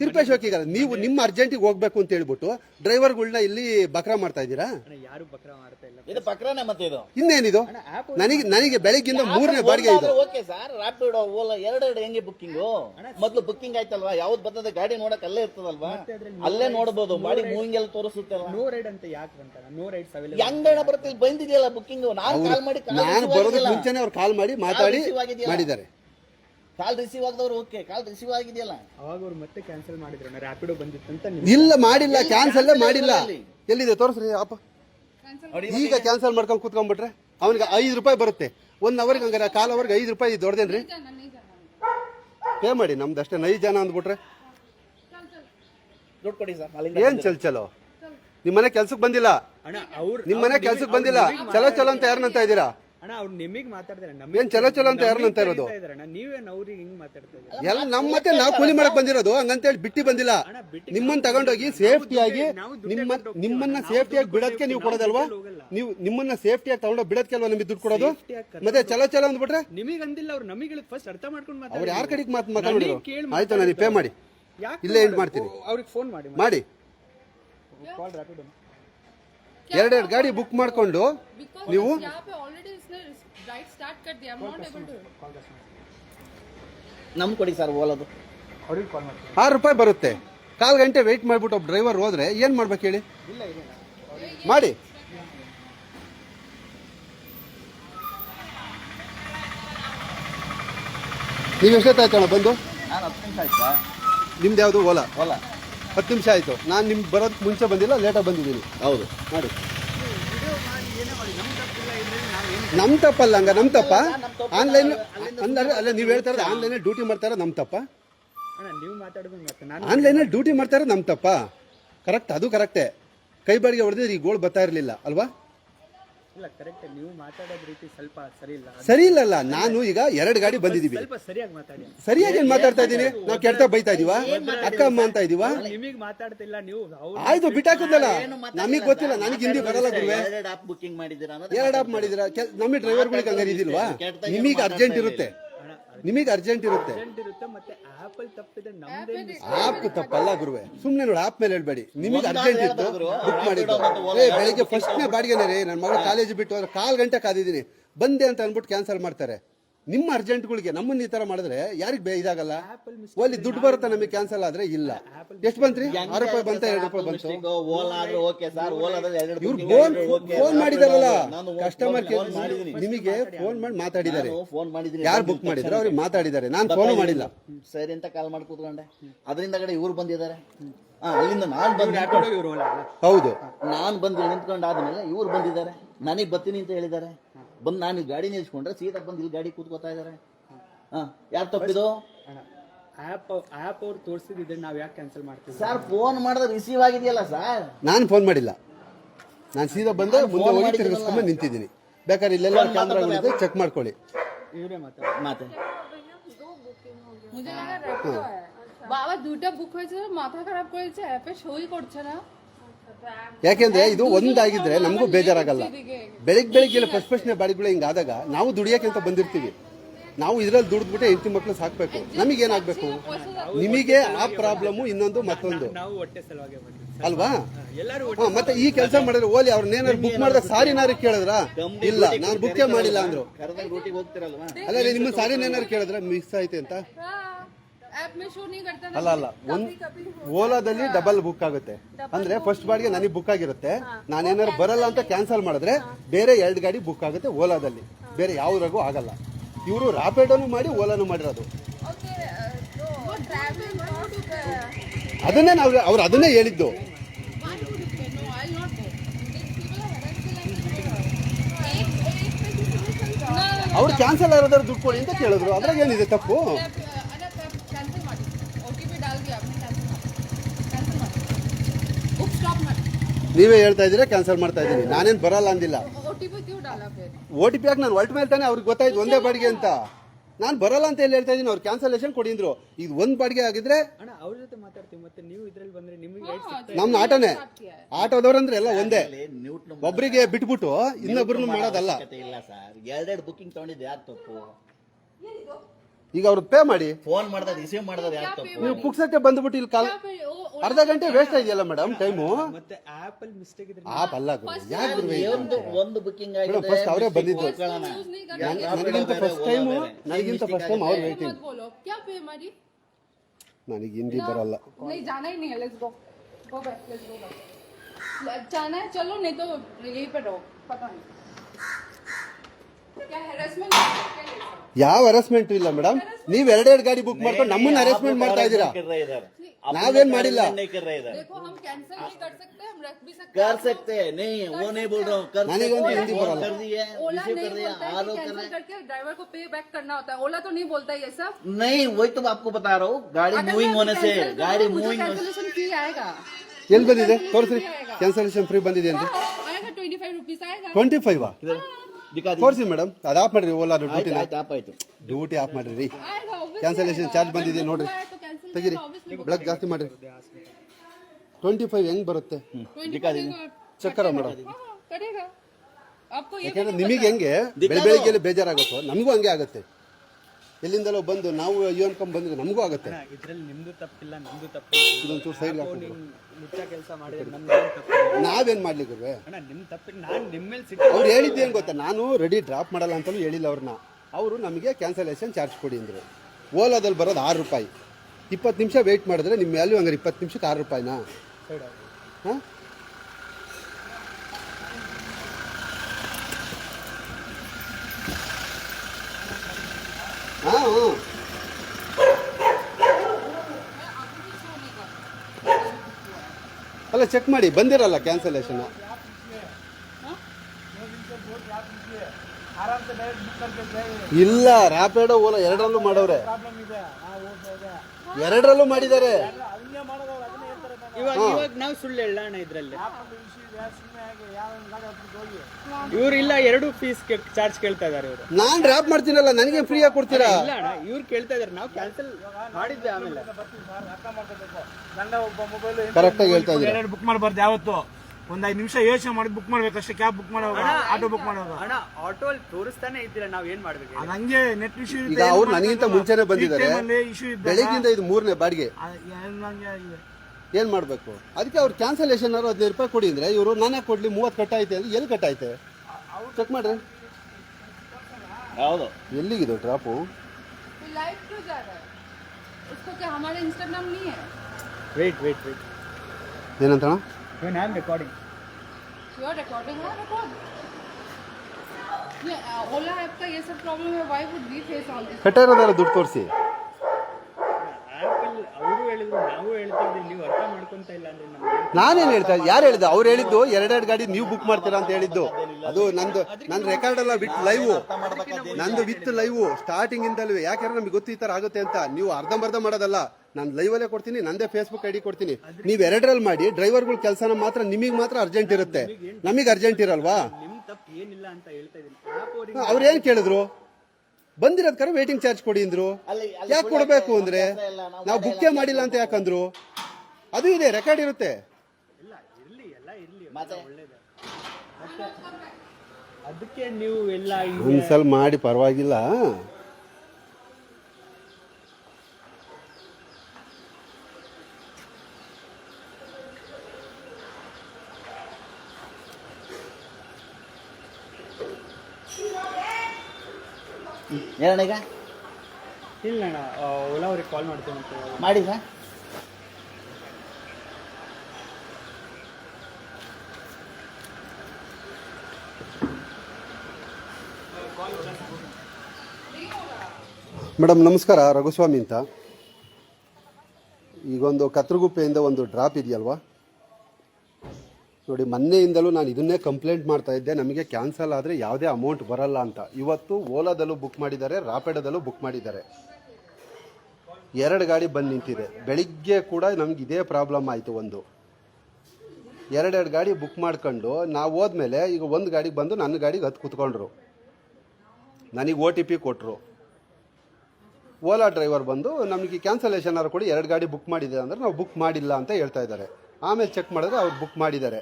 ತಿರುಪೇಶ್ ಹೋಗಿಗಲ್ಲ ನೀವು ನಿಮ್ಮ ಅರ್ಜೆಂಟಿಗೆ ಹೋಗ್ಬೇಕು ಅಂತ ಹೇಳ್ಬಿಟ್ಟು ಡ್ರೈವರ್ಗಳನ್ನ ಇಲ್ಲಿ ಬಕ್ರಾ ಮಾಡ್ತಾ ಇದ್ದೀರಾ? ಅಣ್ಣ ಯಾರು ಬಕ್ರ ಮಾಡ್ತಾ ಇಲ್ಲ. ಇದು ಬಕ್ರಾನೇ ಮತ್ತೆ ಇದು? ಇನ್ನೇನಿದು? ನನಗೆ ನನಗೆ ಬೆಳಗ್ಗಿಂದ ಮೂರನೇ ಬಾಡಿಗೆ ಇದು. ಓಕೆ ಸರ್ ರಾಪಿಡ್ ಓಲಾ ಎರಡೆರಡು ಹೆಂಗೆ ಬುಕ್ಕಿಂಗ್ ಮೊದ್ಲು ಬುಕ್ಕಿಂಗ್ ಆಯ್ತಲ್ವಾ? ಯಾವ್ದು ಬರ್ತದೆ ಗಾಡಿ ನೋಡಕ್ ಅಲ್ಲೇ ಇರ್ತದಲ್ವಾ? ಅಲ್ಲೇ ನೋಡಬಹುದು ಬಾಡಿ ಮೂವಿಂಗ್ ಎಲ್ಲ ತೋರಿಸುತ್ತಲ್ಲ ನೋ ರೈಡ್ ಅಂತ ಯಾಕೆ ಬಂತಣ್ಣ ನೋ ರೈಡ್ಸ್ ಅವೈಲೇಬಲ್ ಹೆಂಗಣ ಬರುತ್ತೆ? ಇಲ್ಲಿ ಬಂದಿದೆಯಲ್ಲ ಬುಕ್ಕಿಂಗ್ ನಾನು ಕಾಲ್ ಮಾಡಿ ನಾನು ಬರೋದಕ್ಕೆ ಮುಂಚೆನೇ ಅವ್ರು ಕಾಲ್ ಮಾಡಿ ಮಾತಾಡಿ? ಮಾಡಿದ್ದಾರೆ. ಕಾಲ್ ರಿಸೀವ್ ಆಗದವ್ರು ಓಕೆ ಕಾಲ್ ರಿಸೀವ್ ಆಗಿದೆಯಲ್ಲ. ಅವಾಗ ಅವ್ರು ಮತ್ತೆ ಕ್ಯಾನ್ಸಲ್ ಮಾಡಿದ್ರು ರ್ಯಾಪಿಡೋ ಬಂದಿತ್ತು ಅಂತ ನಿಮ್ಗೆ ಇಲ್ಲ ಮಾಡಿಲ್ಲ ಕ್ಯಾನ್ಸಲ್ ಮಾಡಿಲ್ಲ. ಅಲ್ಲಿ. ಎಲ್ಲಿದೆ? ತೋರಿಸ್ರಿ ಅಪ್ಪ. ಈಗ ಕ್ಯಾನ್ಸಲ್ ಮಾಡ್ಕೊಂಡು ಕೂತ್ಕೊಂಡ್ಬಿಟ್ರೆ ಅವನಿಗೆ ಐದು ರೂಪಾಯಿ ಬರುತ್ತೆ. ಒನ್ ಅವರ್ಗೆ ಹಂಗಾರೆ ಕಾಲ್ ಅವರ್ಗೆ ಐದು ರೂಪಾಯಿ ದೊಡ್ಡದೇನ್ರಿ? ಪೇ ಮಾಡಿ ನಮ್ದು ಅಷ್ಟೇ ಐದು ಜನ ಅಂದ್ಬಿಟ್ರೆ. ದುಡ್ಡು ಕೊಡಿ ಸರ್ ಅಲ್ಲಿಂದ ಏನ್ ಚಲ್ ಚಲೋ? ನಿಮ್ ಮನೆ ಕೆಲ್ಸಕ್ಕೆ ಬಂದಿಲ್ಲ? ಅಣ್ಣ ಅವ್ರು ನಿಮ್ಮ ಮನೆ ಕೆಲ್ಸಕ್ಕೆ ಬಂದಿಲ್ಲ? ಚಲೋ ಚಲೋ ಅಂತ ಯಾರನ್ನಂತ ಇದ್ದೀರಾ? ಅಣ್ಣ ಅವ್ರು ನಿಮಗೆ ಮಾತಾಡ್ತಾರೆ ಏನ್ ಚಲೋ ಚಲೋ ಅಂತ ಯಾರನ್ನಂತ ಇರೋದು? ಇದಾರಣ್ಣ ನೀವೇನ್ ಅವ್ರಿಗೆ ಹಿಂಗ್ ಮಾತಾಡ್ತಾ ಇದ್ದೀರಾ? ಎಲ್ಲ ನಮ್ಮ ಮತ್ತೆ ನಾವು ಕೂಲಿ ಮಾಡಕ್ ಬಂದಿರೋದು? ಹಂಗಂತೇಳಿ ಬಿಟ್ಟಿ ಬಂದಿಲ್ಲ. ನಿಮ್ಮನ್ನ ತಗೊಂಡೋಗಿ ಸೇಫ್ಟಿ ಆಗಿ ನಿಮ್ಮ ನಿಮ್ಮನ್ನ ಸೇಫ್ಟಿ ಆಗಿ ಬಿಡೋದಕ್ಕೆ ನೀವು ಕೊಡೋದಲ್ವಾ? ನೀವು ನಿಮ್ಮನ್ನ ಸೇಫ್ಟಿಯಾಗಿ ತಗೊಂಡೋಗಿ ಬಿಡೋದಕ್ಕೆಲ್ವ ನಿಮಗೆ ದುಡ್ಡು ಕೊಡೋದು? ಮತ್ತೆ ಚಲೋ ಚಲೋ ಅಂದ್ಬಿಟ್ರೆ? ನಿಮಗೆ ಅಂದಿಲ್ಲ ಅವ್ರು ನಮಗೆ ಫಸ್ಟ್ ಅರ್ಥ ಮಾಡ್ಕೊಂಡು ಅವ್ರು ಯಾರ ಕಡೆಗೆ ಮಾತು ಮಾತಾಡಿದ್ರು ಆಯ್ತಾ ನಾನು ಪೇ ಮಾಡಿ. ಇಲ್ಲೇ ಎಂಡ್ ಮಾಡ್ತೀನಿ. ಅವ್ರಿಗೆ ಫೋನ್ ಮಾಡಿ ಮಾಡಿ. ಕಾಲ್ ಎರಡು ಎರಡೆರಡು ಗಾಡಿ ಬುಕ್ ಮಾಡಿಕೊಂಡು ನೀವು ನಮ್ ಕೊಡಿ ಸರ್ ಓಲೋದು. ಆರು ರೂಪಾಯಿ ಬರುತ್ತೆ. ಕಾಲು ಗಂಟೆ ವೆಯ್ಟ್ ಮಾಡ್ಬಿಟ್ಟು ಒಬ್ಬ ಡ್ರೈವರ್ ಹೋದ್ರೆ ಏನು ಮಾಡ್ಬೇಕು ಹೇಳಿ? ಮಾಡಿ. ನೀವು ಎಷ್ಟೊತ್ತಾಯ್ತಣ್ಣ ಬಂದು? ನಾನು ಹತ್ತು ನಿಮಿಷ ಆಯ್ತಾ ನಿಮ್ದು ಯಾವುದು? ಓಲಾ. ಓಲ. ಹತ್ತು ನಿಮಿಷ ಆಯಿತು. ನಾನು ನಿಮ್ಗೆ ಬರೋದಕ್ಕೆ ಮುಂಚೆ ಬಂದಿಲ್ಲ ಲೇಟಾಗಿ ಬಂದಿದ್ದೀನಿ. ಹೌದು. ನೋಡಿ ನಮ್ಮ ತಪ್ಪಲ್ಲ ಹಂಗ ನಮ್ಮ ತಪ್ಪ? ಆನ್ಲೈನ್ ಅಂದ್ರೆ ಅಲ್ಲ ನೀವು ಹೇಳ್ತಾ ಇರೋದು ಆನ್ಲೈನ್ ಡ್ಯೂಟಿ ಮಾಡ್ತಾರ ನಮ್ಮ ತಪ್ಪ? ಅಣ್ಣ ನೀವು ಮಾತಾಡೋದು ನಾನು ಆನ್ಲೈನ್ ಡ್ಯೂಟಿ ಮಾಡ್ತಾರ ನಮ್ಮ ತಪ್ಪ? ಕರೆಕ್ಟ್ ಅದು ಕರೆಕ್ಟೇ ಕೈ ಬಾಡಿಗೆ ಹೊಡೆದಿದ್ರೆ ಈ ಗೋಳ್ ಬರ್ತಾ ಇರಲಿಲ್ಲ ಅಲ್ವಾ? ಇಲ್ಲ ಕರೆಕ್ಟ್ ನೀವು ಮಾತಾಡೋದ್ ರೀತಿ ಸ್ವಲ್ಪ ಸರಿ ಇಲ್ಲ. ಸರಿ ಇಲ್ಲಲ್ಲ ನಾನು ಈಗ ಎರಡು ಗಾಡಿ ಬಂದಿದೀವಿ ಸ್ವಲ್ಪ ಸರಿಯಾಗಿ ಮಾತಾಡಿ. ಸರಿಯಾಗಿ ಏನ್ ಮಾತಾಡ್ತಾ ಇದೀನಿ ನಾವು ಕೆಡ್ತಾ ಬೈತಾ ಇದೀವ? ಅಕ್ಕ ಅಮ್ಮ ಅಂತ ಇದೀವ? ನಿಮಗೆ ಮಾತಾಡ್ತಿಲ್ಲ ನೀವು ಆಯ್ತು ಬಿಟ್ಟಾಕುದಲ್ಲ ನಮಗ್ ಗೊತ್ತಿಲ್ಲ ನನಗೆ ಹಿಂದಿ ಬರಲ್ಲ ಗುರುವೆ. ಎರಡು ಆಪ್ ಬುಕ್ಕಿಂಗ್ ಮಾಡಿದ್ದೀರಾ ಅನ್ನೋದು ಎರಡು ಆಪ್ ಮಾಡಿದಿರ ನಮಗೆ ಡ್ರೈವರ್ಗಳಿಗೆ ಹಂಗಾರೆ ಇದಿಲ್ವಾ ನಿಮಗೆ ಅರ್ಜೆಂಟ್ ಇರುತ್ತೆ. ನಿಮಗೆ ಅರ್ಜೆಂಟ್ ಇರುತ್ತೆ. Urgent ಇರುತ್ತೆ ಮತ್ತೆ ಆಪಲ್ ತಪ್ಪಿದ್ರೆ ನಮ್ದೇ ಆಪ್ ತಪ್ಪಲ್ಲ ಗುರುವೆ. ಸುಮ್ನೆ ನೋಡಿ ಆಪ್ ಮೇಲೆ ಹೇಳ್ಬೇಡಿ. ನಿಮಗೆ ಅರ್ಜೆಂಟ್ ಇತ್ತು ಬುಕ್ ಮಾಡಿದ್ದು. ಏ ಬೆಳಿಗ್ಗೆ ಫಸ್ಟ್ನೇ ಬಾಡಿಗೆನೇ ರೀ ನನ್ನ ಮಗಳು ಕಾಲೇಜ್ ಬಿಟ್ಟು ಅಂದ್ರೆ ಕಾಲು ಗಂಟೆ ಕಾದಿದ್ದೀನಿ. ಬಂದೆ ಅಂತ ಅನ್ಬಿಟ್ಟು ಕ್ಯಾನ್ಸಲ್ ಮಾಡ್ತಾರೆ. ನಿಮ್ಮ ಅರ್ಜೆಂಟ್ಗಳಿಗೆ ನಮ್ಮನ್ನ ಈ ತರ ಮಾಡಿದ್ರೆ ಯಾರಿಗೆ ಇದಾಗಲ್ಲ? ಅಲ್ಲಿ ದುಡ್ಡು ಬರುತ್ತೆ ನಮಗೆ ಕ್ಯಾನ್ಸಲ್ ಆದ್ರೆ ಇಲ್ಲ. ಎಷ್ಟು ಬಂತ್ರಿ? ಆರು ರೂಪಾಯಿ ಬಂತ ಎರಡು ರೂಪಾಯಿ ಬಂತು? ಓಲಾ ಆದ್ರೆ ಓಕೆ ಸರ್ ಓಲಾದ್ರೆ ಎರಡು ಇವ್ರು ಫೋನ್ ಫೋನ್ ಮಾಡಿದಾರಲ್ಲ ನಾನು ಕಸ್ಟಮರ್ ಕೇರ್ ನಿಮಗೆ ಫೋನ್ ಮಾಡಿ ಮಾತಾಡಿದ್ದಾರೆ. ಫೋನ್ ಮಾಡಿದ್ರೆ ಯಾರು ಬುಕ್ ಮಾಡಿದ್ರೆ? ಅವ್ರಿಗೆ ಮಾತಾಡಿದ್ದಾರೆ. ನಾನು ಫೋನ್ ಮಾಡಿಲ್ಲ. ಸರಿ ಅಂತ ಕಾಲ್ ಮಾಡಿ ಕೂತ್ಕೊಂಡೆ. ಅದರಿಂದ ಕಡೆ ಇವ್ರು ಬಂದಿದ್ದಾರೆ. ಹಾ ಅಲ್ಲಿಂದ ನಾನು ಬಂದು ಹೌದು. ನಾನ್ ಬಂದು ನಿಂತ್ಕೊಂಡು ಆದ್ಮೇಲೆ ಇವ್ರು ಬಂದಿದ್ದಾರೆ. ನನಗೆ ಬರ್ತೀನಿ ಅಂತ ಹೇಳಿದ್ದಾರೆ. ಬಂದು ನಾನು ಈ ಗಾಡಿ ನಿಲ್ಸ್ಕೊಂಡ್ರೆ ಸೀದಾ ಬಂದು ಇಲ್ಲಿ ಗಾಡಿ ಕೂತ್ಕೋತಾ ಇದ್ದಾರೆ ಹಾ ಯಾರು ತಪ್ಪಿದು ಅಣ್ಣ ಆಪ್ ಆಪ್ ಅವ್ರು ತೋರಿಸಿದ್ರೆ ನಾವ್ ಯಾಕೆ ಕ್ಯಾನ್ಸಲ್ ಮಾಡ್ತೀವಿ ಸರ್ ಫೋನ್ ಮಾಡಿದ್ರೆ ರಿಸೀವ್ ಆಗಿದೆಯಲ್ಲ ಸರ್ ನಾನು ಫೋನ್ ಮಾಡಿಲ್ಲ ನಾನು ಸೀದಾ ಬಂದೆ ಮುಂದೆ phone ಹೋಗಿ ಮಾಡಿದ್ದೀನಲ್ಲ. ತಿರುಗಿಸ್ಕೊಂಡು ನಿಂತಿದ್ದೀನಿ ಬೇಕಾದ್ರೆ ಇಲ್ಲೆಲ್ಲ Phone ಕ್ಯಾಮ್ರಾಗಳಿದೆ ಚೆಕ್ ಮಾಡ್ಕೊಳ್ಳಿ ಇವರೇ ಮಾತಾಡ ಮಾತೆ মুঝে লাগা র্যাপিডো বাবা দুইটা বুক হয়েছে মাথা খারাপ করেছে অ্যাপে সই করছে না ಯಾಕೆಂದ್ರೆ ಇದು ಒಂದಾಗಿದ್ರೆ ನಮಗೂ ಬೇಜಾರಾಗಲ್ಲ. ಬೆಳಿಗ್ಗೆ ಬೆಳಿಗ್ಗೆ ಫಸ್ಟ್ ಫಸ್ಟ್ನೇ ಬಾಡಿಗಳು ಹಿಂಗಾದಾಗ ನಾವು ದುಡಿಯೋಕೆ ಅಂತ ಬಂದಿರ್ತೀವಿ. ನಾವು ಇದ್ರಲ್ಲಿ ದುಡಿದ್ಬಿಟ್ಟೆ ಹೆಂಡತಿ ಸಾಕಬೇಕು ಸಾಕ್ಬೇಕು. ನಮಗೇನಾಗಬೇಕು? ನಿಮಗೆ ಆ ಪ್ರಾಬ್ಲಮ್ಮು ಇನ್ನೊಂದು ಮತ್ತೊಂದು. ಅಲ್ವಾ? ಮತ್ತೆ ಈ ಕೆಲಸ ಮಾಡಿದ್ರೆ ಓಲಿ ಅವ್ರನ್ನೇನಾರು ಬುಕ್ ಮಾಡಿದ್ರೆ ಸಾರಿನಾರು ಕೇಳಿದ್ರ? ಇಲ್ಲ, ನಾನು ಬುಕ್ಕೇ ಮಾಡಿಲ್ಲ ಅಂದ್ರು. ಅಲ್ಲ ನಿಮ್ಮ ಸಾರಿನೇನಾರು ಕೇಳಿದ್ರೆ? ಮಿಸ್ ಐತೆ ಅಂತ? ಅಲ್ಲ ಅಲ್ಲ. ಒಂದು ಓಲಾದಲ್ಲಿ ಡಬಲ್ ಬುಕ್ ಆಗುತ್ತೆ. ಅಂದ್ರೆ ಫಸ್ಟ್ ಬಾಡಿಗೆ ನನಗೆ ಬುಕ್ ಆಗಿರುತ್ತೆ. ನಾನೇನಾದ್ರು ಬರಲ್ಲ ಅಂತ ಕ್ಯಾನ್ಸಲ್ ಮಾಡಿದ್ರೆ ಬೇರೆ ಎರಡು ಗಾಡಿ ಬುಕ್ ಆಗುತ್ತೆ ಓಲಾದಲ್ಲಿ. ಬೇರೆ ಯಾವ್ದ್ರಾಗೂ ಆಗಲ್ಲ. ಇವರು ರಾಪಿಡೋನು ಮಾಡಿ ಓಲಾನು ಮಾಡಿರೋದು. ಅದನ್ನೇ ನಾವು ಅವ್ರು ಅದನ್ನೇ ಹೇಳಿದ್ದು. ಅವ್ರು ಕ್ಯಾನ್ಸಲ್ ಆಗೋದಾದ್ರು ದುಡ್ಡು ಕೊಡಿ ಅಂತ ಕೇಳಿದ್ರು. ಅದ್ರಾಗ ಏನಿದೆ ತಪ್ಪು? ನೀವೇ ಹೇಳ್ತಾ ಇದ್ರೆ ಕ್ಯಾನ್ಸಲ್ ಮಾಡ್ತಾ ಇದ್ದೀನಿ. ನಾನೇನು ಬರಲ್ಲ ಅಂದಿಲ್ಲ. ಓ ಟಿ ಪಿ ಹಾಕಿ ನಾನು ಹೊಲ್ಟ್ ಮೇಲೆ ತಾನೆ ಅವ್ರಿಗೆ ಗೊತ್ತಾಯ್ತು ಒಂದೇ ಬಾಡಿಗೆ ಅಂತ. ನಾನು ಬರಲ್ಲ ಅಂತ ಹೇಳಿ ಹೇಳ್ತಾ ಇದ್ದೀನಿ ಅವ್ರು ಕ್ಯಾನ್ಸಲೇಷನ್ ಕೊಡಿದ್ರು. ಇದು ಒಂದು ಬಾಡಿಗೆ ಆಗಿದ್ರೆ ನಮ್ಮ ಆಟೋನೇ. ಆಟೋದವ್ರಂದ್ರೆ ಎಲ್ಲ ಒಂದೇ. ಒಬ್ಬರಿಗೆ ಬಿಟ್ಬಿಟ್ಟು ಇನ್ನೊಬ್ರು ಮಾಡೋದಲ್ಲ. ಎರಡೆರಡು ಬುಕ್ಕಿಂಗ್ ಯಾರು ತಪ್ಪು? ಈಗ ಅವ್ರು ಪೇ ಮಾಡಿ ಫೋನ್ ಮಾಡಿದ್ರೆ ರಿಸೀವ್ ಮಾಡಿದ್ರೆ ಯಾರು ತಪ್ಪು ನೀವು ಪುಕ್ಸಕ್ಕೆ ಬಂದ್ಬಿಟ್ಟು ಇಲ್ಲಿ ಕಾಲ್ फिर वो ಅರ್ಧ ಗಂಟೆ ವೇಸ್ಟ್ ಇದೆಯಲ್ಲ ಮೇಡಮ್ ಟೈಮು ಮತ್ತೆ ಆಪ್ ಅಲ್ಲಿ ಮಿಸ್ಟೇಕ್ ಇದ್ರೆ ಆಪ್ ಅಲ್ಲ ಗುರು ಯಾಕೆ ಗುರು ಒಂದು ಒಂದು ಬುಕಿಂಗ್ ಮೇಡಮ್ ಆಗಿದೆ ಫಸ್ಟ್ ಅವರೇ ಬಂದಿದ್ದು यूज नहीं करना ನನಗಿಂತ ಫಸ್ಟ್ ಟೈಮು ನನಗಿಂತ ಫಸ್ಟ್ ಟೈಮ್ ಅವ್ರು ವೇಟಿಂಗ್ मत बोलो क्या पे हमारी ನನಗೆ ಹಿಂದಿ ಬರಲ್ಲ नहीं जाना ही नहीं है let's go go back let's go back जाना है चलो नहीं तो यहीं पे रहो पता नहीं ಯಾವ ಹರಾಸ್ಮೆಂಟ್ ಇಲ್ಲ ಮೇಡಮ್ ನೀವ್ ಎರಡೆರಡು ಗಾಡಿ ಬುಕ್ ಮಾಡ್ಕೊಂಡು ನಮ್ಮನ್ನ ಹರಾಸ್ಮೆಂಟ್ ಮಾಡ್ತಾ ಇದ್ದೀರಾ ನಾವೇನ್ ಮಾಡಿಲ್ಲ देखो हम कैंसिल नहीं कर सकते हम रख भी सकते कर सकते हैं नहीं वो नहीं बोल रहा हूँ कर नानी सकते कौन सी हैं, हिंदी फोन बोला? कर दिए ओला रिसीव नहीं कर दिया बोलता है आलो कि कर कैंसिल रहे करके ड्राइवर को पे बैक करना होता है ओला तो नहीं बोलता ये सब नहीं वही तो मैं आपको बता रहा हूँ गाड़ी अगर मूविंग मैं होने से cancel करूँ, गाड़ी मुझे मूविंग कैंसिलेशन फी आएगा ಎಲ್ಲಿ ಬಂದಿದೆ ತೋರಿಸ್ರಿ ಕ್ಯಾನ್ಸಲೇಷನ್ ಫ್ರೀ ಬಂದಿದೆ ಅಂತ आएगा ट्वेंटी फाइव रुपीज आएगा ಟ್ವೆಂಟಿ ಫೈವ್ दिखा दी ತೋರಿಸಿ ಮೇಡಮ್ ಅದು ಆಫ್ ಮಾಡಿರಿ ಓಲಾ ಡ್ಯೂಟಿ ಡ್ಯೂಟಿ ಆಫ್ ಮಾಡಿರಿ ಕ್ಯಾನ್ಸಲೇಷನ್ ಚಾರ್ಜ್ ಬಂದಿದೆ ನೋಡ್ರಿ. ತೆಗೀರಿ. ಬ್ಲಡ್ ಜಾಸ್ತಿ ಮಾಡಿರಿ. ಟ್ವೆಂಟಿ ಫೈವ್ ಹೆಂಗೆ ಬರುತ್ತೆ? ಚಕ್ಕರ ಮೇಡಮ್ ಯಾಕಂದ್ರೆ ನಿಮಗೆ ಹೆಂಗೆ ಬೆಳಗ್ಗೆ ಬೇಜಾರಾಗುತ್ತೋ? ನಮಗೂ ಹಂಗೆ ಆಗುತ್ತೆ. ಎಲ್ಲಿಂದಲೋ ಬಂದು ನಾವು ಅಯ್ಯೋ ಅನ್ಕೊಂಡ್ ಬಂದ್ರೆ ನಮಗೂ ಆಗುತ್ತೆ. ಇದ್ರಲ್ಲಿ ನಿಮ್ದು ತಪ್ಪಿಲ್ಲ ನಮ್ದು ತಪ್ಪಿಲ್ಲ ಇದೊಂಚೂರು ಸೈಡ್ ಮುಚ್ಚ ಕೆಲಸ ಮಾಡಿದ್ರೆ ನಮ್ದು ತಪ್ಪಿಲ್ಲ ನಾವೇನ್ ಮಾಡ್ಲಿಕ್ಕೆ ಅಣ್ಣ ನಿಮ್ ತಪ್ಪಿಲ್ಲ ನಾನು ನಿಮ್ಮ ಮೇಲೆ ಸಿಟ್ಟು ಅವ್ರು ಹೇಳಿದ್ದೇನು ಗೊತ್ತಾ? ನಾನು ರೆಡಿ ಡ್ರಾಪ್ ಮಾಡಲ್ಲ ಅಂತಲೂ ಹೇಳಿಲ್ಲ ಅವ್ರನ್ನ. ಅವರು ನಮಗೆ ಕ್ಯಾನ್ಸಲೇಷನ್ ಚಾರ್ಜ್ ಕೊಡಿ ಅಂದರು. ಓಲಾದಲ್ಲಿ ಬರೋದು ಆರು ರೂಪಾಯಿ. ಇಪ್ಪತ್ತು ನಿಮಿಷ ವೆಯ್ಟ್ ಮಾಡಿದ್ರೆ ನಿಮ್ಮ ವ್ಯಾಲ್ಯೂ ಹಂಗಾರೆ ಇಪ್ಪತ್ತು ನಿಮಿಷಕ್ಕೆ ಆರು ರೂಪಾಯಿನಾ? ಹಾಂ? ಹಾಂ ಅಲ್ಲ ಚೆಕ್ ಮಾಡಿ. ಬಂದಿರಲ್ಲ ಕ್ಯಾನ್ಸಲೇಷನ್ ಇಲ್ಲ ರ್ಯಾಪಿಡೋ ಓಲಾ ಎರಡರಲ್ಲೂ ಮಾಡವ್ರೆ. ಎರಡರಲ್ಲೂ ಮಾಡಿದ್ದಾರೆ. ಇವಾಗ ಇವಾಗ ನಾವು ಸುಳ್ಳು ಹೇಳ ಅಣ್ಣ ಇದ್ರಲ್ಲಿ. ಇವ್ರು ಇಲ್ಲ ಎರಡು ಫೀಸ್ ಚಾರ್ಜ್ ಕೇಳ್ತಾ ಇದಾರೆ ಇವರು. ನಾನ್ ಡ್ರಾಪ್ ಮಾಡ್ತೀನಲ್ಲ ನನಗೆ ಫ್ರೀಯಾಗಿ ಕೊಡ್ತೀರಾ? ಇಲ್ಲ ಅಣ್ಣ ಇವ್ರು ಕೇಳ್ತಾ ಇದಾರೆ ನಾವು ಕ್ಯಾನ್ಸಲ್ ಮಾಡಿದ್ವಿ ಆಮೇಲೆ. ಕರೆಕ್ಟಾಗಿ ಹೇಳ್ತಾ ಇದ್ದೀರಾ? ಎರಡು ಬುಕ್ ಮಾಡಬಾರ್ದು ಯಾವತ್ತು. ಒಂದ್ ಐದು ನಿಮಿಷ ಯೋಚನೆ ಮಾಡಿ ಬುಕ್ ಮಾಡ್ಬೇಕಷ್ಟೇ ಕ್ಯಾಬ್ ಬುಕ್ ಮಾಡೋವಾಗ ಆಟೋ ಬುಕ್ ಮಾಡೋವಾಗ. ಅಣ್ಣ ಆಟೋ ಅಲ್ಲಿ ತೋರಿಸ್ತಾನೆ ಇದ್ದೀರಾ ನಾವ್ ಏನ್ ಮಾಡ್ಬೇಕು ಅದು ಹಂಗೆ ನೆಟ್ ಇಶ್ಯೂ ಈಗ ಅವ್ರು ನನಗಿಂತ ಮುಂಚೆನೆ ಬಂದಿದ್ದಾರೆ. ಇಶ್ಯೂ ಇದು ಮೂರನೇ ಬಾಡಿಗೆ. ನಂಗೆ ಆಗಿದೆ ಏನು ಮಾಡಬೇಕು? ಅದಕ್ಕೆ ಅವ್ರು ಕ್ಯಾನ್ಸಲೇಷನ್ ಅವರು ಹದಿನೈದು ರೂಪಾಯಿ ಕೊಡಿ ಅಂದರೆ ಇವರು ನಾನೇ ಕೊಡಲಿ ಮೂವತ್ತು ಕಟ್ಟಾಯ್ತೆ ಅಂದರೆ ಎಲ್ಲಿ ಕಟ್ಟಾಯ್ತೆ? ಚೆಕ್ ಮಾಡ್ರಿ. ಹೌದು. ಎಲ್ಲಿಗಿದೆ ಡ್ರಾಪು ವೇಟ್ ವೇಟ್ ವೇಟ್ ಏನಂತ ದುಡ್ಡು ತೋರಿಸಿ. ನಾನೇನು ಹೇಳ್ತಾ ಯಾರು ಹೇಳಿದ್ದು? ಅವ್ರು ಹೇಳಿದ್ದು ಎರಡೆರಡು ಗಾಡಿ ನೀವು ಬುಕ್ ಮಾಡ್ತೀರಾ ಅಂತ ಹೇಳಿದ್ದು. ಅದು ನಂದು ನನ್ನ ರೆಕಾರ್ಡ್ ಎಲ್ಲ ವಿತ್ ಲೈವ್ ನಂದು ವಿತ್ ಲೈವ್ ಸ್ಟಾರ್ಟಿಂಗ್ ಇಂದಲೂ ಯಾಕಂದ್ರೆ ನಮಗೆ ಗೊತ್ತು ಈ ತರ ಆಗುತ್ತೆ ಅಂತ. ನೀವು ಅರ್ಧಂಬರ್ಧ ಮಾಡೋದಲ್ಲ. ನಾನು ಲೈವಲ್ಲೇ ಕೊಡ್ತೀನಿ ನಂದೇ ಫೇಸ್ಬುಕ್ ಐ ಡಿ ಕೊಡ್ತೀನಿ. ನೀವು ಎರಡರಲ್ಲಿ ಮಾಡಿ ಡ್ರೈವರ್ಗಳ ಕೆಲಸನ ಮಾತ್ರ ನಿಮಗೆ ಮಾತ್ರ ಅರ್ಜೆಂಟ್ ಇರುತ್ತೆ. ನಮಗೆ ಅರ್ಜೆಂಟ್ ಇರಲ್ವಾ? ಅವ್ರು ಏನು ಕೇಳಿದ್ರು? ಬಂದಿರೋದ್ ಕರೆ ವೇಟಿಂಗ್ ಚಾರ್ಜ್ ಕೊಡಿ ಅಂದ್ರು. ಯಾಕೆ ಕೊಡಬೇಕು ಅಂದ್ರೆ? ನಾವು ಬುಕ್ಕೆ ಮಾಡಿಲ್ಲ ಅಂತ ಯಾಕಂದ್ರು ಅದು ಇದೆ ರೆಕಾರ್ಡ್ ಇರುತ್ತೆ. ಇರ್ಲಿ ಎಲ್ಲ ಇರ್ಲಿ ಮತ್ತೆ? ಅದಕ್ಕೆ ನೀವು ಎಲ್ಲ ಮಾಡಿ ಪರವಾಗಿಲ್ಲ. ಏನಣ್ಣ ಈಗ? ಇಲ್ಲ ಅಣ್ಣ ಓಲಾ ಅವ್ರಿಗೆ ಕಾಲ್ ಮಾಡ್ತೀನಿ ಅಂತ ಮಾಡಿ ಸರ್ ಮೇಡಮ್ ನಮಸ್ಕಾರ ರಘುಸ್ವಾಮಿ ಅಂತ. ಈಗೊಂದು ಕತ್ರಗುಪ್ಪೆಯಿಂದ ಒಂದು ಡ್ರಾಪ್ ಇದೆಯಲ್ವಾ? ನೋಡಿ, ಮೊನ್ನೆಯಿಂದಲೂ ನಾನು ಇದನ್ನೇ ಕಂಪ್ಲೇಂಟ್ ಮಾಡ್ತಾ ಇದ್ದೆ. ನಮಗೆ ಕ್ಯಾನ್ಸಲ್ ಆದರೆ ಯಾವುದೇ ಅಮೌಂಟ್ ಬರಲ್ಲ ಅಂತ. ಇವತ್ತು ಓಲಾದಲ್ಲೂ ಬುಕ್ ಮಾಡಿದ್ದಾರೆ, ರಾಪಿಡೋದಲ್ಲೂ ಬುಕ್ ಮಾಡಿದ್ದಾರೆ. ಎರಡು ಗಾಡಿ ಬಂದು ನಿಂತಿದೆ. ಬೆಳಿಗ್ಗೆ ಕೂಡ ನಮ್ಗೆ ಇದೇ ಪ್ರಾಬ್ಲಮ್ ಆಯಿತು ಒಂದು. ಎರಡೆರಡು ಗಾಡಿ ಬುಕ್ ಮಾಡ್ಕೊಂಡು ನಾವು ಹೋದ್ಮೇಲೆ ಈಗ ಒಂದು ಗಾಡಿಗೆ ಬಂದು ನನ್ನ ಗಾಡಿಗೆ ಹತ್ತು ಕೂತ್ಕೊಂಡ್ರು. ನನಗೆ ಓ ಟಿ ಪಿ ಕೊಟ್ಟರು ಓಲಾ ಡ್ರೈವರ್ ಬಂದು ನಮಗೆ ಕ್ಯಾನ್ಸಲೇಷನ್ ಆರು ಕೊಡಿ ಎರಡು ಗಾಡಿ ಬುಕ್ ಮಾಡಿದೆ ಅಂದರೆ ನಾವು ಬುಕ್ ಮಾಡಿಲ್ಲ ಅಂತ ಹೇಳ್ತಾ ಇದ್ದಾರೆ. ಆಮೇಲೆ ಚೆಕ್ ಮಾಡಿದ್ರೆ ಅವ್ರು ಬುಕ್ ಮಾಡಿದ್ದಾರೆ.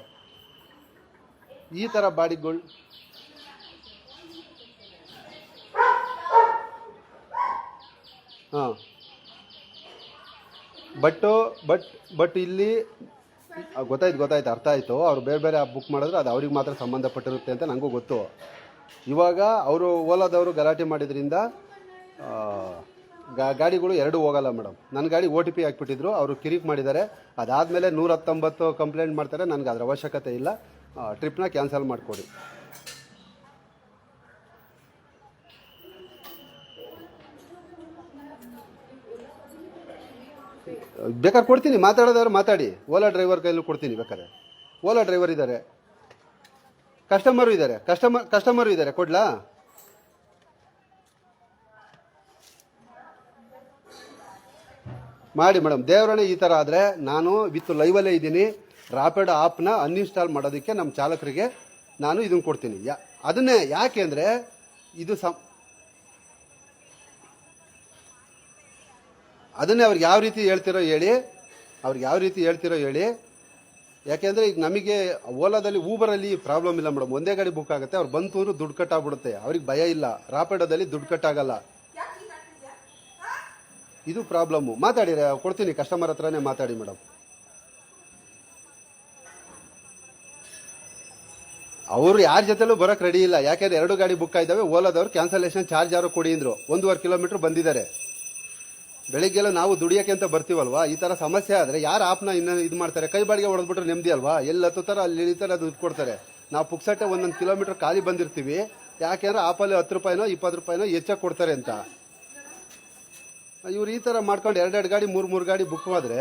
ಈ ಥರ ಬಾಡಿಗಳು ಹಾಂ. ಬಟ್ಟು ಬಟ್ ಬಟ್ ಇಲ್ಲಿ ಗೊತ್ತಾಯ್ತು ಗೊತ್ತಾಯ್ತು, ಅರ್ಥ ಆಯಿತು. ಅವ್ರು ಬೇರೆ ಬೇರೆ ಆ ಬುಕ್ ಮಾಡಿದ್ರೆ ಅದು ಅವ್ರಿಗೆ ಮಾತ್ರ ಸಂಬಂಧಪಟ್ಟಿರುತ್ತೆ ಅಂತ ನನಗೂ ಗೊತ್ತು. ಇವಾಗ ಅವರು ಓಲಾದವರು ಗಲಾಟೆ ಮಾಡಿದ್ರಿಂದ ಗಾ- ಗಾಡಿಗಳು ಎರಡು ಹೋಗಲ್ಲ ಮೇಡಮ್. ನನ್ನ ಗಾಡಿ ಓ ಟಿ ಪಿ ಹಾಕ್ಬಿಟ್ಟಿದ್ರು, ಅವರು ಕಿರಿಕ್ ಮಾಡಿದ್ದಾರೆ. ಅದಾದಮೇಲೆ ನೂರ ಹತ್ತೊಂಬತ್ತು ಕಂಪ್ಲೇಂಟ್ ಮಾಡ್ತಾರೆ, ನನಗೆ ಅದರ ಅವಶ್ಯಕತೆ ಇಲ್ಲ. ಟ್ರಿಪ್ನ ಕ್ಯಾನ್ಸಲ್ ಮಾಡಿಕೊಡಿ. ಬೇಕಾದ್ರೆ ಕೊಡ್ತೀನಿ, ಮಾತಾಡೋದವ್ರು ಮಾತಾಡಿ. ಓಲಾ ಡ್ರೈವರ್ ಕೈಲೂ ಕೊಡ್ತೀನಿ ಬೇಕಾದ್ರೆ. ಓಲಾ ಡ್ರೈವರ್ ಇದ್ದಾರೆ. ಕಸ್ಟಮರು ಇದ್ದಾರೆ. ಕಸ್ಟಮರ್ ಕಸ್ಟಮರು ಇದ್ದಾರೆ, ಕೊಡ್ಲಾ? ಮಾಡಿ ಮೇಡಮ್. ದೇವರಣೆ ಈ ಥರ ಆದರೆ ನಾನು ವಿತ್ ಲೈವಲ್ಲೇ ಇದ್ದೀನಿ. ರಾಪಿಡ್ ಆ್ಯಪ್ನ ಅನ್ಇನ್ಸ್ಟಾಲ್ ಮಾಡೋದಕ್ಕೆ ನಮ್ಮ ಚಾಲಕರಿಗೆ ನಾನು ಇದನ್ನು ಕೊಡ್ತೀನಿ. ಯಾ, ಅದನ್ನೇ ಯಾಕೆ ಅಂದರೆ ಇದು ಸಂ ಅದನ್ನೇ ಅವ್ರಿಗೆ ಯಾವ ರೀತಿ ಹೇಳ್ತಿರೋ ಹೇಳಿ ಅವ್ರಿಗೆ ಯಾವ ರೀತಿ ಹೇಳ್ತಿರೋ ಹೇಳಿ. ಯಾಕೆಂದರೆ ಈಗ ನಮಗೆ ಓಲಾದಲ್ಲಿ ಊಬರಲ್ಲಿ ಪ್ರಾಬ್ಲಮ್ ಇಲ್ಲ ಮೇಡಮ್. ಒಂದೇ ಗಾಡಿ ಬುಕ್ ಆಗುತ್ತೆ, ಅವ್ರು ಬಂತು ದುಡ್ಡು ಕಟ್ಟಾಗ್ಬಿಡುತ್ತೆ. ಅವ್ರಿಗೆ ಭಯ ಇಲ್ಲ. ರಾಪಿಡೋದಲ್ಲಿ ದುಡ್ಡು ಕಟ್ಟಾಗಲ್ಲ. ಇದು ಪ್ರಾಬ್ಲಮ್ಮು ಮಾತಾಡಿ ಕೊಡ್ತೀನಿ ಕಸ್ಟಮರ್ ಹತ್ರನೇ ಮಾತಾಡಿ ಮೇಡಮ್. ಅವರು ಯಾರ ಜೊತೆಲೂ ಬರೋಕ್ ರೆಡಿ ಇಲ್ಲ. ಯಾಕೆಂದ್ರೆ ಎರಡು ಗಾಡಿ ಬುಕ್ ಇದ್ದಾವೆ ಓಲಾದವ್ರು ಕ್ಯಾನ್ಸಲೇಷನ್ ಚಾರ್ಜ್ ಯಾರು ಕೊಡಿ ಅಂದ್ರು. ಒಂದೂವರೆ ಕಿಲೋಮೀಟರ್ ಬಂದಿದ್ದಾರೆ. ಬೆಳಿಗ್ಗೆಲ್ಲ ನಾವು ದುಡಿಯಕ್ಕೆ ಅಂತ ಬರ್ತೀವಲ್ವಾ? ಈ ತರ ಸಮಸ್ಯೆ ಆದ್ರೆ ಯಾರು ಆಪ್ನ ಇನ್ನ ಇದು ಮಾಡ್ತಾರೆ? ಕೈ ಬಾಡಿಗೆ ಹೊಡೆದ್ಬಿಟ್ರೆ ನೆಮ್ಮದಿ ಅಲ್ವಾ? ಎಲ್ಲ ಹತ್ತುತ್ತಾರ ಅಲ್ಲಿ ಇಳಿತಾರೆ, ದುಡ್ಡು ಕೊಡ್ತಾರೆ. ನಾವು ಪುಕ್ಸಟ್ಟೆ ಒಂದೊಂದು ಕಿಲೋಮೀಟರ್ ಖಾಲಿ ಬಂದಿರ್ತೀವಿ. ಯಾಕೆಂದ್ರೆ ಆಪಲ್ಲಿ ಹತ್ತು ರೂಪಾಯಿನೋ, ಇಪ್ಪತ್ತು ರೂಪಾಯಿನೋ ಹೆಚ್ಚಾಗಿ ಕೊಡ್ತಾರೆ ಅಂತ. ಇವ್ರು ಈ ತರ ಮಾಡ್ಕೊಂಡು ಎರಡೆರಡು ಗಾಡಿ, ಮೂರು ಮೂರು ಗಾಡಿ ಬುಕ್ ಮಾಡಿದ್ರೆ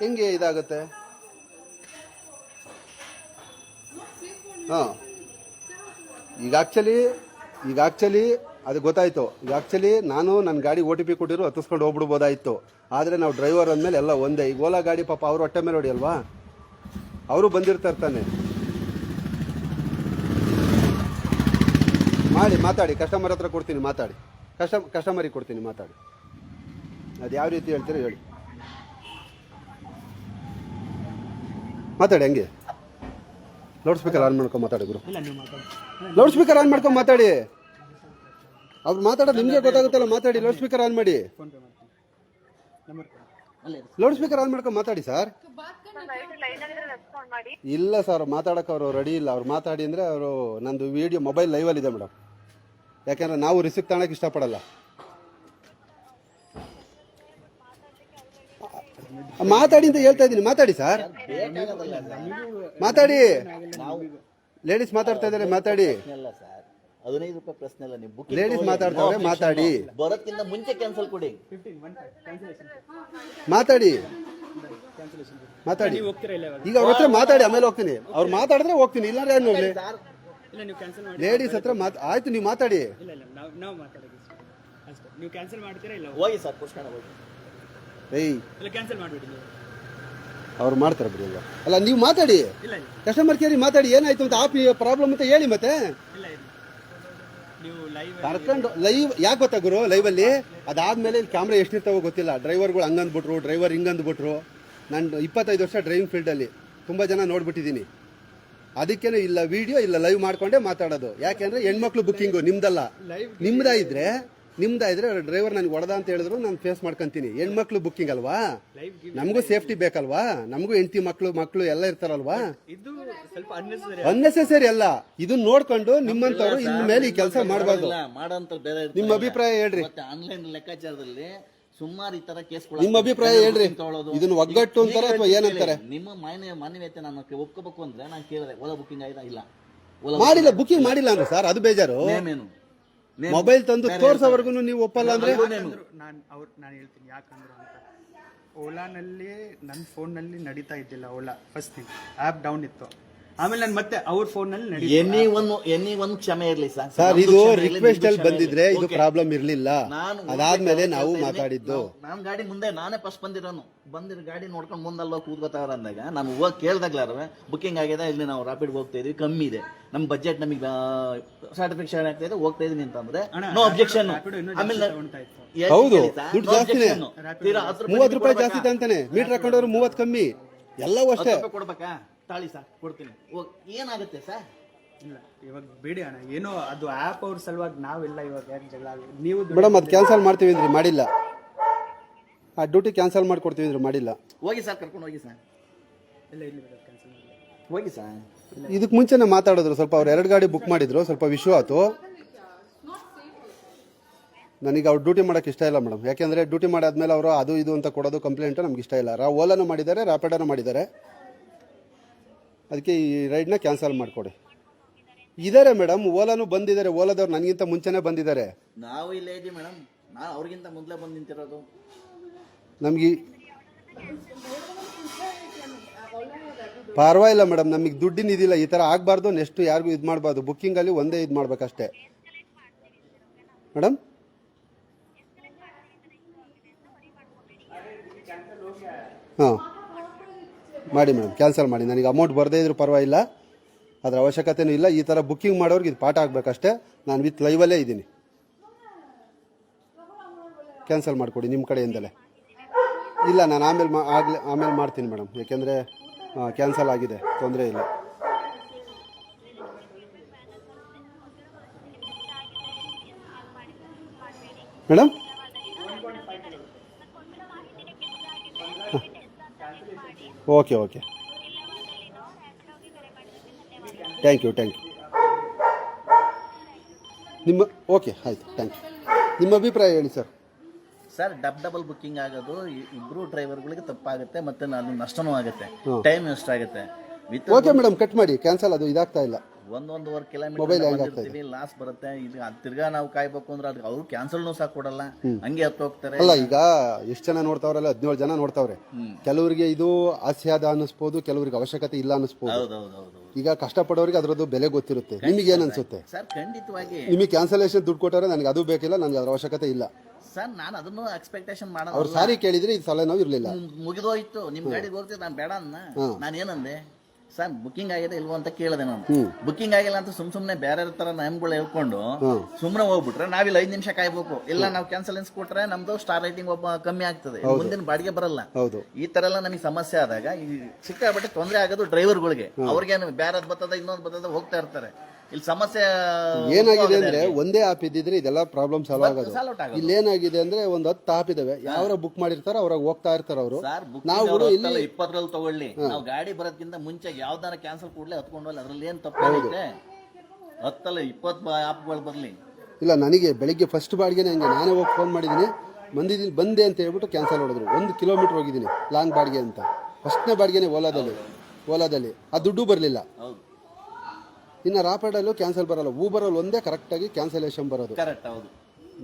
ಹೆಂಗೆ ಇದಾಗುತ್ತೆ? ಹಾಂ. ಈಗ ಆಕ್ಚುಲಿ ಈಗ ಆಕ್ಚುಲಿ ಅದು ಗೊತ್ತಾಯ್ತು. ಈಗ ಆಕ್ಚುಲಿ ನಾನು ನನ್ನ ಗಾಡಿ ಒ ಟಿ ಪಿ ಕೊಟ್ಟಿರೋ ಹತ್ತಿಸ್ಕೊಂಡು ಹೋಗ್ಬಿಡ್ಬೋದಾಯ್ತು. ಆದರೆ ನಾವು ಡ್ರೈವರ್ ಅಂದಮೇಲೆ ಎಲ್ಲ ಒಂದೇ. ಈಗ ಓಲಾ ಗಾಡಿ ಪಾಪ ಅವರು ಹೊಟ್ಟೆ ಮೇಲೆ ಹೊಡಿಯಲ್ವಾ ಅವರು ಬಂದಿರ್ತಾರೆ ತಾನೆ ಮಾಡಿ, ಮಾತಾಡಿ. ಕಸ್ಟಮರ್ ಹತ್ರ ಕೊಡ್ತೀನಿ, ಮಾತಾಡಿ. ಕಸ್ಟಮ್ ಕಸ್ಟಮರಿಗೆ ಕೊಡ್ತೀನಿ, ಮಾತಾಡಿ. ಅದು ಯಾವ ರೀತಿ ಹೇಳ್ತೀರ ಹೇಳಿ. ಮಾತಾಡಿ ಹಂಗೆ. ಲೌಡ್ ಸ್ಪೀಕರ್ ಆನ್ ಮಾಡ್ಕೊಂಡು ಮಾತಾಡಿ ಗುರು. ಲೌಡ್ ಸ್ಪೀಕರ್ ಆನ್ ಮಾಡ್ಕೊಂಡು ಮಾತಾಡಿ. ಅವ್ರು ಮಾತಾಡೋದು ನಿಮಗೆ ಗೊತ್ತಾಗುತ್ತಲ್ಲ ಮಾತಾಡಿ ಲೌಡ್ ಸ್ಪೀಕರ್ ಆನ್ ಮಾಡಿ. ಲೌಡ್ ಸ್ಪೀಕರ್ ಆನ್ ಮಾಡ್ಕೊಂಡು ಮಾತಾಡಿ ಸರ್. ಇಲ್ಲ ಸರ್ ಮಾತಾಡಕ್ಕೆ ಅವರು ರೆಡಿ ಇಲ್ಲ. ಅವ್ರು ಮಾತಾಡಿ ಅಂದರೆ ಅವರು ನಂದು ವಿಡಿಯೋ ಮೊಬೈಲ್ ಲೈವಲ್ಲಿದೆ ಮೇಡಮ್. ಯಾಕೆಂದರೆ ನಾವು ರಿಸಿಕ್ ತಾಣಕ್ಕೆ ಇಷ್ಟಪಡಲ್ಲ. ಮಾತಾಡಿ ಅಂತ ಹೇಳ್ತಾ ಇದ್ದೀನಿ. ಮಾತಾಡಿ ಸರ್. ಮಾತಾಡಿ. ಲೇಡೀಸ್ ಮಾತಾಡ್ತಾ ಇದ್ದಾರೆ ಮಾತಾಡಿ. ಹದಿನೈದು ರೂಪಾಯಿ ಪ್ರಶ್ನೆ ಅಲ್ಲ ನೀವು ಬುಕ್ ಲೇಡೀಸ್ ಮಾತಾಡ್ತಾರೆ ಮಾತಾಡಿ. ಬರೋಕ್ಕಿಂತ ಮುಂಚೆ ಕ್ಯಾನ್ಸಲ್ ಕೊಡಿ. ಮಾತಾಡಿ. ಕ್ಯಾನ್ಸಲೇಷನ್ ಮಾತಾಡಿ. ನೀವು ಹೋಗ್ತೀರಾ ಇಲ್ಲ ಈಗ ಅವ್ರ ಹತ್ರ ಮಾತಾಡಿ ಆಮೇಲೆ ಹೋಗ್ತೀನಿ. ಅವ್ರು ಮಾತಾಡಿದ್ರೆ ಹೋಗ್ತೀನಿ ಇಲ್ಲಾಂದ್ರೆ ಏನು ಹೋಗ್ಲಿ ಇಲ್ಲ ನೀವು ಕ್ಯಾನ್ಸಲ್ ಮಾಡಿ ಲೇಡೀಸ್ ಹತ್ರ ಮಾತ್ ಆಯ್ತು ನೀವು ಮಾತಾಡಿ. ಇಲ್ಲ ಇಲ್ಲ ನಾವು ಕ್ಯಾನ್ಸಲ್ ಮಾಡ್ತೀರಾ ಇಲ್ಲ? ಹೋಗಿ ಸರ್ ಪುಷ್ಕಣ ಹೋಗಿ. ಏಯ್. ಕ್ಯಾನ್ಸಲ್ ಮಾಡಿಬಿಡಿ ನೀವು. ಅವ್ರು ಮಾಡ್ತಾರೆ ಬಿಡಿ ಈಗ. ಅಲ್ಲ ನೀವು ಮಾತಾಡಿ. ಇಲ್ಲ ಇಲ್ಲ. ಕಸ್ಟಮರ್ ಕೇರಿ ಮಾತಾಡಿ ಏನಾಯ್ತು ಅಂತ ಆಪಿ ಪ್ರಾಬ್ಲಮ್ ಅಂತ ಹೇಳಿ ಮತ್ತೆ. ಇಲ್ಲ ಇಲ್ಲ. ನೀವು ಲೈವ್ ಕರ್ಕೊಂಡು ಲೈವ್ ಯಾಕೆ ಗೊತ್ತಾ ಗುರು ಲೈವಲ್ಲಿ ಅದಾದ್ಮೇಲೆ ಇಲ್ಲಿ ಕ್ಯಾಮ್ರಾ ಎಷ್ಟಿರ್ತಾವೋ ಗೊತ್ತಿಲ್ಲ. ಡ್ರೈವರ್ಗಳು ಹಂಗಂದ್ಬಿಟ್ರು ಡ್ರೈವರ್ ಹಿಂಗಂದ್ಬಿಟ್ರು. ನಾನು ಇಪ್ಪತ್ತೈದು ವರ್ಷ ಡ್ರೈವಿಂಗ್ ಫೀಲ್ಡಲ್ಲಿ ತುಂಬ ಜನ ನೋಡ್ಬಿಟ್ಟಿದ್ದೀನಿ. ಅದಕ್ಕೇನೆ ಇಲ್ಲ ವಿಡಿಯೋ ಇಲ್ಲ ಲೈವ್ ಮಾಡ್ಕೊಂಡೇ ಮಾತಾಡೋದು. ಯಾಕೆಂದ್ರೆ ಹೆಣ್ಮಕ್ಳು ಬುಕ್ಕಿಂಗು ನಿಮ್ದಲ್ಲ. ನಿಮ್ದ ಇದ್ರೆ ನಿಮ್ದ ಇದ್ರೆ ಡ್ರೈವರ್ ನನಗೆ ಒಡದ ಅಂತ ಹೇಳಿದ್ರು ನಾನು ಫೇಸ್ ಮಾಡ್ಕೊಂತೀನಿ. ಹೆಣ್ಮಕ್ಳು ಬುಕ್ಕಿಂಗ್ ಅಲ್ವಾ? ನಮಗೂ ಸೇಫ್ಟಿ ಬೇಕಲ್ವಾ? ನಮಗೂ ಹೆಂಡತಿ ಮಕ್ಳು ಮಕ್ಕಳು ಎಲ್ಲ ಇರ್ತಾರಲ್ವಾ? ಇದು ಸ್ವಲ್ಪ ಅನ್ನೆಸೆಸರಿ ಅಲ್ಲ. ಇದನ್ನ ನೋಡ್ಕೊಂಡು ನಿಮ್ಮಂತವ್ರು ಇನ್ ಮೇಲೆ ಈ ಕೆಲಸ ಮಾಡಬಾರ್ದು. ಇಲ್ಲ ಮಾಡೋಂತ ಬೇರೆ ನಿಮ್ಮ ಅಭಿಪ್ರಾಯ ಹೇಳ್ರಿ. ಮತ್ತೆ ಆನ್ಲೈನ್ ಲೆಕ್ಕಾಚಾರದಲ್ಲಿ ಸುಮಾರು ಈ ತರ ಕೇಸ್ ನಿಮ್ಮ ಅಭಿಪ್ರಾಯ ಹೇಳ್ರಿ. ಇದನ್ನ ಒಗ್ಗಟ್ಟು ಅಂತಾರೆ ಅಥವಾ ಏನಂತಾರೆ? ನಿಮ್ಮ ಮಾನ್ಯ ಮಾನ್ಯತೆ ನಾನು ಒಪ್ಕೋಬೇಕು ಅಂದ್ರೆ ನಾನು ಕೇಳಿದೆ ಓಲಾ ಬುಕ್ಕಿಂಗ್ ಆಯ್ತಾ? ಇಲ್ಲ. ಓಲಾ ಮಾಡಿಲ್ಲ ಬುಕ್ಕಿಂಗ್ ಮಾಡಿಲ್ಲ ಅಂದ್ರೆ ಸರ್ ಅದು ಬೇಜಾರು. ನೇಮ್ ಏನು ಮೊಬೈಲ್ ತಂದು ತೋರ್ಸೋವರೆಗೂ ನೀವು ಒಪ್ಪಲ್ಲ ಅಂದ್ರೆ? ನಾನು ಅವ್ರು ನಾನು ಹೇಳ್ತೀನಿ ಯಾಕಂದ್ರು ಅಂತ. ಓಲಾನಲ್ಲಿ ನನ್ನ ಫೋನ್ನಲ್ಲಿ ನಡೀತಾ ಇದ್ದಿಲ್ಲ Ola first thing app down ಇತ್ತು. ಆಮೇಲೆ ನಾನು ಮತ್ತೆ ಅವ್ರ ಫೋನ್ನಲ್ಲಿ ಎನಿ ಒನ್ ಎನಿ ಒಂದು ಕ್ಷಮೆ ಇರಲಿ ಸರ್ ಸರ್ ನಮ್ದು ಇದು ಕ್ಷಮೆ ಇರ್ಲಿ, ರಿಕ್ವೆಸ್ಟ್ ನಿಮ್ದು ಅಲ್ಲಿ ಕ್ಷಮೆ ಬಂದಿದ್ರೆ ಇರ್ಲಿ. ಇದು Okay. ಪ್ರಾಬ್ಲಮ್ ಇರ್ಲಿಲ್ಲ ನಾನು ಅದಾದ್ಮೇಲೆ ನಾವು ಮಾತಾಡಿದ್ದು ನಾನು ಗಾಡಿ ಮುಂದೆ ನಾನೇ ಫಸ್ಟ್ ಬಂದಿರೋನು ಬಂದಿರೋ ಗಾಡಿ ನೋಡ್ಕೊಂಡು ಮುಂದಲ್ಲ ಹೋಗಿ ಕೂತ್ಕೋತಾರ ಅಂದಾಗ ನಾನು ಹೋಗಿ ಕೇಳ್ದಾಗ್ಲಾರ ಬುಕಿಂಗ್ ಆಗಿದೆ ಇಲ್ಲಿ ನಾವು ರಾಪಿಡ್ ಹೋಗ್ತಾ ಇದೀವಿ ಕಮ್ಮಿ ಇದೆ ನಮ್ಮ ಬಜೆಟ್ ನಮಗೆ ಸರ್ಟಿಫಿಕೇಶನ್ ಆಗ್ತಾ ಇದೆ ಹೋಗ್ತಾ ಇದೀನಿ ಅಂತಂದ್ರೆ ಅಣ್ಣ, ನೋ ಅಬ್ಜೆಕ್ಷನ್ Rapido ಇನ್ನೂ ಆಮೇಲೆ ಇತ್ತು. ಹೌದು? ದುಡ್ಡು No ಜಾಸ್ತಿನೇ. objection. ತೀರಾ ಹತ್ತು ಮೂವತ್ತು ರೂಪಾಯಿ ಕೊಡ್ಬೇಕಾ? ಜಾಸ್ತಿ ತಂತಾನೆ ಮೀಟರ್ ಹಾಕೊಂಡವ್ರು ಮೂವತ್ತು ಕಮ್ಮಿ ಎಲ್ಲವೂ ಹತ್ತು ಅಷ್ಟೇ ರೂಪಾಯಿ ಕೊಡ್ಬೇಕಾ ತಾಳಿ ಸರ್ ಕೊಡ್ತೀನಿ. ಹೋಗ್. ಏನಾಗುತ್ತೆ ಸರ್? ಇಲ್ಲ ಇವಾಗ ಬೇಡಿ ಅಣ್ಣ ಏನೋ ಅದು ಆ್ಯಪ್ ಅವ್ರ ಸಲುವಾಗಿ ನಾವೆಲ್ಲ ಇವಾಗ ಯಾಕೆ ಜಗಳ ನೀವು ಮೇಡಮ್ ಅದು ಕ್ಯಾನ್ಸಲ್ ಮಾಡ್ತೀವಿ ಅಂದ್ರಿ ಮಾಡಿಲ್ಲ. ಆ ಡ್ಯೂಟಿ ಕ್ಯಾನ್ಸಲ್ ಮಾಡ್ಕೊಡ್ತೀವಿ ಅಂದ್ರೆ ಮಾಡಿಲ್ಲ. ಹೋಗಿ ಸರ್ ಕರ್ಕೊಂಡು ಹೋಗಿ ಸರ್. ಇಲ್ಲ ಇಲ್ಲಿ ಕ್ಯಾನ್ಸಲ್ ಮಾಡಿ ಹೋಗಿ ಸರ್. ಇದಕ್ಕೆ ಮುಂಚೆನೆ ಮಾತಾಡಿದ್ರು ಸ್ವಲ್ಪ ಅವ್ರು ಎರಡು ಗಾಡಿ ಬುಕ್ ಮಾಡಿದ್ರು ಸ್ವಲ್ಪ ವಿಶ್ವ ಆಯ್ತು ನನಗೆ ಅವ್ರು ಡ್ಯೂಟಿ ಮಾಡೋಕೆ ಇಷ್ಟ ಇಲ್ಲ ಮೇಡಮ್. ಯಾಕೆಂದರೆ ಡ್ಯೂಟಿ ಮಾಡಾದ್ಮೇಲೆ ಅವರು ಅದು ಇದು ಅಂತ ಕೊಡೋದು ಕಂಪ್ಲೇಂಟ್ ನಮ್ಗೆ ಇಷ್ಟ ಇಲ್ಲ. ರಾ ಓಲಾನು ಮಾಡಿದ್ದಾರೆ ರ್ಯಾಪಿಡೋನು ಮಾಡಿದ್ದಾರೆ. ಅದಕ್ಕೆ ಈ ರೈಡ್ನ ಕ್ಯಾನ್ಸಲ್ ಮಾಡಿಕೊಡಿ. ಇದ್ದಾರೆ ಮೇಡಮ್ ಓಲಾನು ಬಂದಿದ್ದಾರೆ ಓಲಾದವ್ರು ನನಗಿಂತ ಮುಂಚೆನೇ ಬಂದಿದ್ದಾರೆ. ನಾವು ಇಲ್ಲೇ ಇದ್ದೀವಿ ಮೇಡಮ್. ನಾವು ಅವ್ರಿಗಿಂತ ಮೊದಲೇ ಬಂದು ನಿಂತಿರೋದು ನಮಗೆ ಪರವಾಗಿಲ್ಲ ಮೇಡಮ್ ನಮಗೆ ದುಡ್ಡಿನ ಇದಿಲ್ಲ. ಈ ಥರ ಆಗಬಾರ್ದು ನೆಕ್ಸ್ಟ್ ಯಾರಿಗೂ ಇದು ಮಾಡಬಾರ್ದು. ಬುಕ್ಕಿಂಗಲ್ಲಿ ಒಂದೇ ಇದು ಮಾಡಬೇಕಷ್ಟೇ. ಮೇಡಮ್? ಹಾಂ. ಮಾಡಿ ಮೇಡಮ್ ಕ್ಯಾನ್ಸಲ್ ಮಾಡಿ. ನನಗೆ ಅಮೌಂಟ್ ಬರದೇ ಇದ್ರೂ ಪರವಾಗಿಲ್ಲ. ಅದರ ಅವಶ್ಯಕತೆಯೂ ಇಲ್ಲ. ಈ ಥರ ಬುಕ್ಕಿಂಗ್ ಮಾಡೋರಿಗೆ ಇದು ಪಾಠ ಆಗಬೇಕಷ್ಟೇ. ನಾನು ವಿತ್ ಲೈವಲ್ಲೇ ಇದ್ದೀನಿ. ಕ್ಯಾನ್ಸಲ್ ಮಾಡಿಕೊಡಿ ನಿಮ್ಮ ಕಡೆಯಿಂದಲೇ. ಇಲ್ಲ, ನಾನು ಆಮೇಲೆ ಮಾ ಆಗಲೇ ಆಮೇಲೆ ಮಾಡ್ತೀನಿ ಮೇಡಮ್. ಏಕೆಂದರೆ ಕ್ಯಾನ್ಸಲ್ ಆಗಿದೆ. ತೊಂದರೆ ಇಲ್ಲ. Madam? Okay okay thank you thank you ನಿಮ್ಮ ಓಕೆ ಆಯಿತು ಥ್ಯಾಂಕ್ ಯು ನಿಮ್ಮ ಅಭಿಪ್ರಾಯ ಹೇಳಿ ಸರ್ ಸರ್ ಡಬ್ ಡಬಲ್ ಬುಕ್ಕಿಂಗ್ ಆಗೋದು ಇಬ್ಬರು ಡ್ರೈವರ್ಗಳಿಗೆ ತಪ್ಪಾಗುತ್ತೆ ಮತ್ತೆ ನಾನು ನಷ್ಟನೂ ಆಗುತ್ತೆ. ಟೈಮ್ ವೇಸ್ಟ್ ಆಗುತ್ತೆ. ವಿತ್ ಓಕೆ ಮೇಡಮ್ ಕಟ್ ಮಾಡಿ. ಕ್ಯಾನ್ಸಲ್ ಅದು ಇದಾಗ್ತಾ ಇಲ್ಲ. ಒಂದೊಂದುವರೆ ಕಿಲೋಮೀಟರ್ ಬಂದಿರ್ತೀವಿ ಲಾಸ್ ಬರುತ್ತೆ. ಇದು ಅದ್ ತಿರ್ಗಾ ನಾವು ಕಾಯ್ಬೇಕು ಅಂದ್ರೆ ಅದಕ್ಕೆ ಅವ್ರು ಕ್ಯಾನ್ಸಲ್ನೂ ಸಹ ಕೊಡಲ್ಲ. ಹಂಗೆ ಹತ್ತು ಹೋಗ್ತಾರೆ. ಅಲ್ಲ ಈಗ ಎಷ್ಟು ಜನ ನೋಡ್ತಾವ್ರಲ್ಲ? ಹದಿನೇಳು ಜನ ನೋಡ್ತಾವ್ರೆ. ಕೆಲವರಿಗೆ ಇದು ಆಸ್ಯಾದ ಅನ್ನಿಸ್ಬೋದು ಕೆಲವರಿಗೆ ಅವಶ್ಯಕತೆ ಇಲ್ಲ ಅನ್ನಿಸ್ಬೋದು. ಹೌದು ಈಗ ಕಷ್ಟಪಡೋರಿಗೆ ಅದರದ್ದು ಬೆಲೆ ಗೊತ್ತಿರುತ್ತೆ. ನಿಮಗೆ ಏನು ಅನ್ಸುತ್ತೆ? ಸರ್ ಖಂಡಿತವಾಗಿ. ನಿಮಗೆ ಕ್ಯಾನ್ಸಲೇಷನ್ ದುಡ್ಡು ಕೊಟ್ಟರೆ ನನಗೆ ಅದು ಬೇಕಿಲ್ಲ ನನಗೆ ಅದರ ಅವಶ್ಯಕತೆ ಇಲ್ಲ. ಸರ್ ನಾನು ಅದನ್ನು ಎಕ್ಸ್ಪೆಕ್ಟೇಷನ್ ಅವ್ರು ಮಾಡೋದು ಸಾರಿ ಕೇಳಿದ್ರೆ ಇದು ಸಲ ನಾವು ಇರಲಿಲ್ಲ. ಮುಗಿದೋಯ್ತು. ನಿಮ್ ಗಾಡಿಗೆ ಹೋಗ್ತಿದ್ದೆ ನಾನು ಬೇಡ ಅನ್ನ. ನಾನು ಏನಂದೆ? ಸರ್ ಬುಕ್ಕಿಂಗ್ ಆಗಿದೆ ಇಲ್ವೋ ಅಂತ ಕೇಳಿದೆ ನಾನು. ಬುಕ್ಕಿಂಗ್ ಆಗಿಲ್ಲ ಅಂತ ಸುಮ್ ಸುಮ್ನೆ ಬೇರೆ ತರ ನಮ್ಗಳು ಹೇಳ್ಕೊಂಡು ಸುಮ್ನೆ ಹೋಗ್ಬಿಟ್ರೆ ನಾವಿಲ್ಲಿ ಐದ್ ನಿಮಿಷ ಕಾಯ್ಬೇಕು. ಇಲ್ಲ ನಾವು ಕ್ಯಾನ್ಸಲೆನ್ಸ್ ಕೊಟ್ರೆ ನಮ್ದು ಸ್ಟಾರ್ ರೈಟಿಂಗ್ ಒಬ್ಬ ಕಮ್ಮಿ ಆಗ್ತದೆ. ಮುಂದಿನ ಬಾಡಿಗೆ ಬರಲ್ಲ. ಈ ತರ ಎಲ್ಲ ನಮಗೆ ಸಮಸ್ಯೆ ಆದಾಗ ಈ ಸಿಕ್ಕಾಪಟ್ಟೆ ತೊಂದರೆ ಆಗೋದು ಡ್ರೈವರ್ಗಳಿಗೆ ಅವ್ರಿಗೆ ಬೇರೆದ್ ಬರ್ತದ ಇನ್ನೊಂದು ಬರ್ತದ ಹೋಗ್ತಾ ಇರ್ತಾರೆ. ಇಲ್ಲಿ ಸಮಸ್ಯೆ ಏನಾಗಿದೆ ಅಂದ್ರೆ ಒಂದೇ ಆಪ್ ಇದ್ದಿದ್ರೆ ಇದೆಲ್ಲ ಪ್ರಾಬ್ಲಮ್ ಸಾಲ್ವ್ ಆಗೋದು. ಸಾಲ್ವ್ ಔಟ್ ಆಗೋದು. ಇಲ್ಲಿ ಏನಾಗಿದೆ ಅಂದ್ರೆ ಒಂದು ಹತ್ತು ಆಪ್ ಇದಾವೆ. ಯಾವ್ರ ಬುಕ್ ಮಾಡಿರ್ತಾರೋ ಅವ್ರಾಗ ಹೋಗ್ತಾ ಇರ್ತಾರ ಅವರು. ಸರ್ ನಾವು ಇಲ್ಲಿ ಇಪ್ಪತ್ತರಲ್ಲಿ ತಗೊಳ್ಳಿ. ನಾವು ಗಾಡಿ ಬರೋದ್ಕಿಂತ ಮುಂಚೆ ಯಾವ್ದಾರ ಕ್ಯಾನ್ಸಲ್ ಕೂಡಲೇ ಹತ್ಕೊಂಡು ಹೋಗ್ಲಿ. ಅದ್ರಲ್ಲಿ ಏನ್ ತಪ್ಪಾಗುತ್ತೆ ಹತ್ತಲ್ಲ ಇಪ್ಪತ್ತು ಆಪ್ಗಳು ಬರ್ಲಿ. ಇಲ್ಲ ನನಗೆ ಬೆಳಿಗ್ಗೆ ಫಸ್ಟ್ ಬಾಡಿಗೆನೇ ಹಂಗೆ. ನಾನೇ ಹೋಗಿ ಫೋನ್ ಮಾಡಿದ್ದೀನಿ ಬಂದಿದ್ದೀನಿ ಬಂದೆ ಅಂತ ಹೇಳ್ಬಿಟ್ಟು ಕ್ಯಾನ್ಸಲ್ ಹೊಡೆದ್ರು ಒಂದು ಕಿಲೋಮೀಟ್ರ್ ಹೋಗಿದ್ದೀನಿ ಲಾಂಗ್ ಬಾಡಿಗೆ ಅಂತ. ಫಸ್ಟ್ನೇ ಬಾಡಿಗೆನೇ ಓಲಾದಲ್ಲಿ. ಓಲಾದಲ್ಲಿ. ಆ ದುಡ್ಡು ಬರಲಿಲ್ಲ. ಹೌದು. ಇನ್ನು ರಾಪಿಡಲ್ಲೂ ಕ್ಯಾನ್ಸಲ್ ಬರಲ್ಲ. ಊಬರಲ್ಲಿ ಒಂದೇ ಕರೆಕ್ಟಾಗಿ ಕ್ಯಾನ್ಸಲೇಷನ್ ಬರೋದು. ಕರೆಕ್ಟ್ ಹೌದು.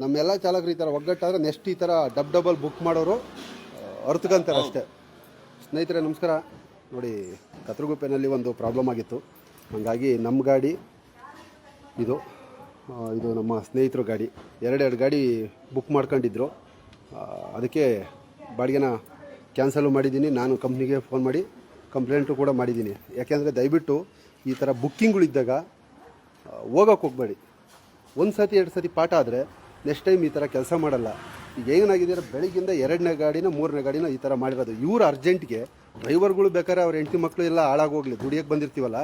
ನಮ್ಮೆಲ್ಲ ಚಾಲಕರು ಈ ಥರ ಒಗ್ಗಟ್ಟಾದ್ರೆ ನೆಕ್ಸ್ಟ್ ಈ ಥರ ಡಬ್ ಡಬಲ್ ಬುಕ್ ಮಾಡೋರು ಅರ್ತ್ಕಂತಾರೆ ಅಷ್ಟೇ. ಸ್ನೇಹಿತರೆ ನಮಸ್ಕಾರ. ನೋಡಿ ಕತ್ರಗುಪ್ಪೆನಲ್ಲಿ ಒಂದು ಪ್ರಾಬ್ಲಮ್ ಆಗಿತ್ತು. ಹಾಗಾಗಿ ನಮ್ಮ ಗಾಡಿ ಇದು ಇದು ನಮ್ಮ ಸ್ನೇಹಿತರ ಗಾಡಿ. ಎರಡೆರಡು ಗಾಡಿ ಬುಕ್ ಮಾಡ್ಕೊಂಡಿದ್ರು. ಅದಕ್ಕೆ ಬಾಡಿಗೆನ ಕ್ಯಾನ್ಸಲು ಮಾಡಿದ್ದೀನಿ. ನಾನು ಕಂಪ್ನಿಗೆ ಫೋನ್ ಮಾಡಿ ಕಂಪ್ಲೇಂಟು ಕೂಡ ಮಾಡಿದ್ದೀನಿ. ಯಾಕೆಂದರೆ ದಯವಿಟ್ಟು ಈ ಥರ ಬುಕ್ಕಿಂಗ್ಗಳಿದ್ದಾಗ ಹೋಗೋಕೆ ಹೋಗಬೇಡಿ. ಒಂದು ಸತಿ ಎರಡು ಸತಿ ಪಾಠ ಆದರೆ ನೆಕ್ಸ್ಟ್ ಟೈಮ್ ಈ ಥರ ಕೆಲಸ ಮಾಡಲ್ಲ. ಈಗ ಏನಾಗಿದ್ದೀರ ಬೆಳಗ್ಗಿಂದ ಎರಡನೇ ಗಾಡಿನ ಮೂರನೇ ಗಾಡಿನ ಈ ಥರ ಮಾಡಿರೋದು. ಇವ್ರು ಅರ್ಜೆಂಟ್ಗೆ ಡ್ರೈವರ್ಗಳು ಬೇಕಾದ್ರೆ ಅವ್ರ ಹೆಂಡತಿ ಮಕ್ಕಳು ಎಲ್ಲ ಹಾಳಾಗೋಗ್ಲಿ ದುಡಿಯೋಕ್ಕೆ ಬಂದಿರ್ತೀವಲ್ಲ,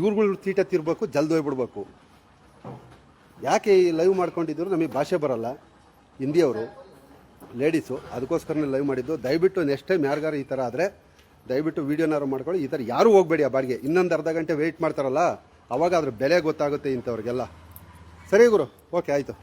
ಇವ್ರುಗಳು ತೀಟ ತಿರ್ಬೇಕು ಜಲ್ದಿ ಹೋಗ್ಬಿಡ್ಬೇಕು. ಯಾಕೆ ಈ ಲೈವ್ ಮಾಡ್ಕೊಂಡಿದ್ರು? ನಮಗೆ ಭಾಷೆ ಬರಲ್ಲ. ಹಿಂದಿಯವರು ಲೇಡೀಸು ಅದಕ್ಕೋಸ್ಕರನೇ ಲೈವ್ ಮಾಡಿದ್ದು. ದಯವಿಟ್ಟು ನೆಕ್ಸ್ಟ್ ಟೈಮ್ ಯಾರಿಗಾರು ಈ ಥರ ಆದರೆ ದಯವಿಟ್ಟು ವೀಡಿಯೋನಾರು ಮಾಡ್ಕೊಳ್ಳಿ. ಈ ಥರ ಯಾರೂ ಹೋಗಬೇಡಿ ಆ ಬಾಡಿಗೆ. ಇನ್ನೊಂದು ಅರ್ಧ ಗಂಟೆ ವೆಯ್ಟ್ ಮಾಡ್ತಾರಲ್ಲ, ಅವಾಗ ಅದ್ರ ಬೆಲೆ ಗೊತ್ತಾಗುತ್ತೆ ಇಂಥವ್ರಿಗೆಲ್ಲ. ಸರಿ ಗುರು ಓಕೆ ಆಯಿತು.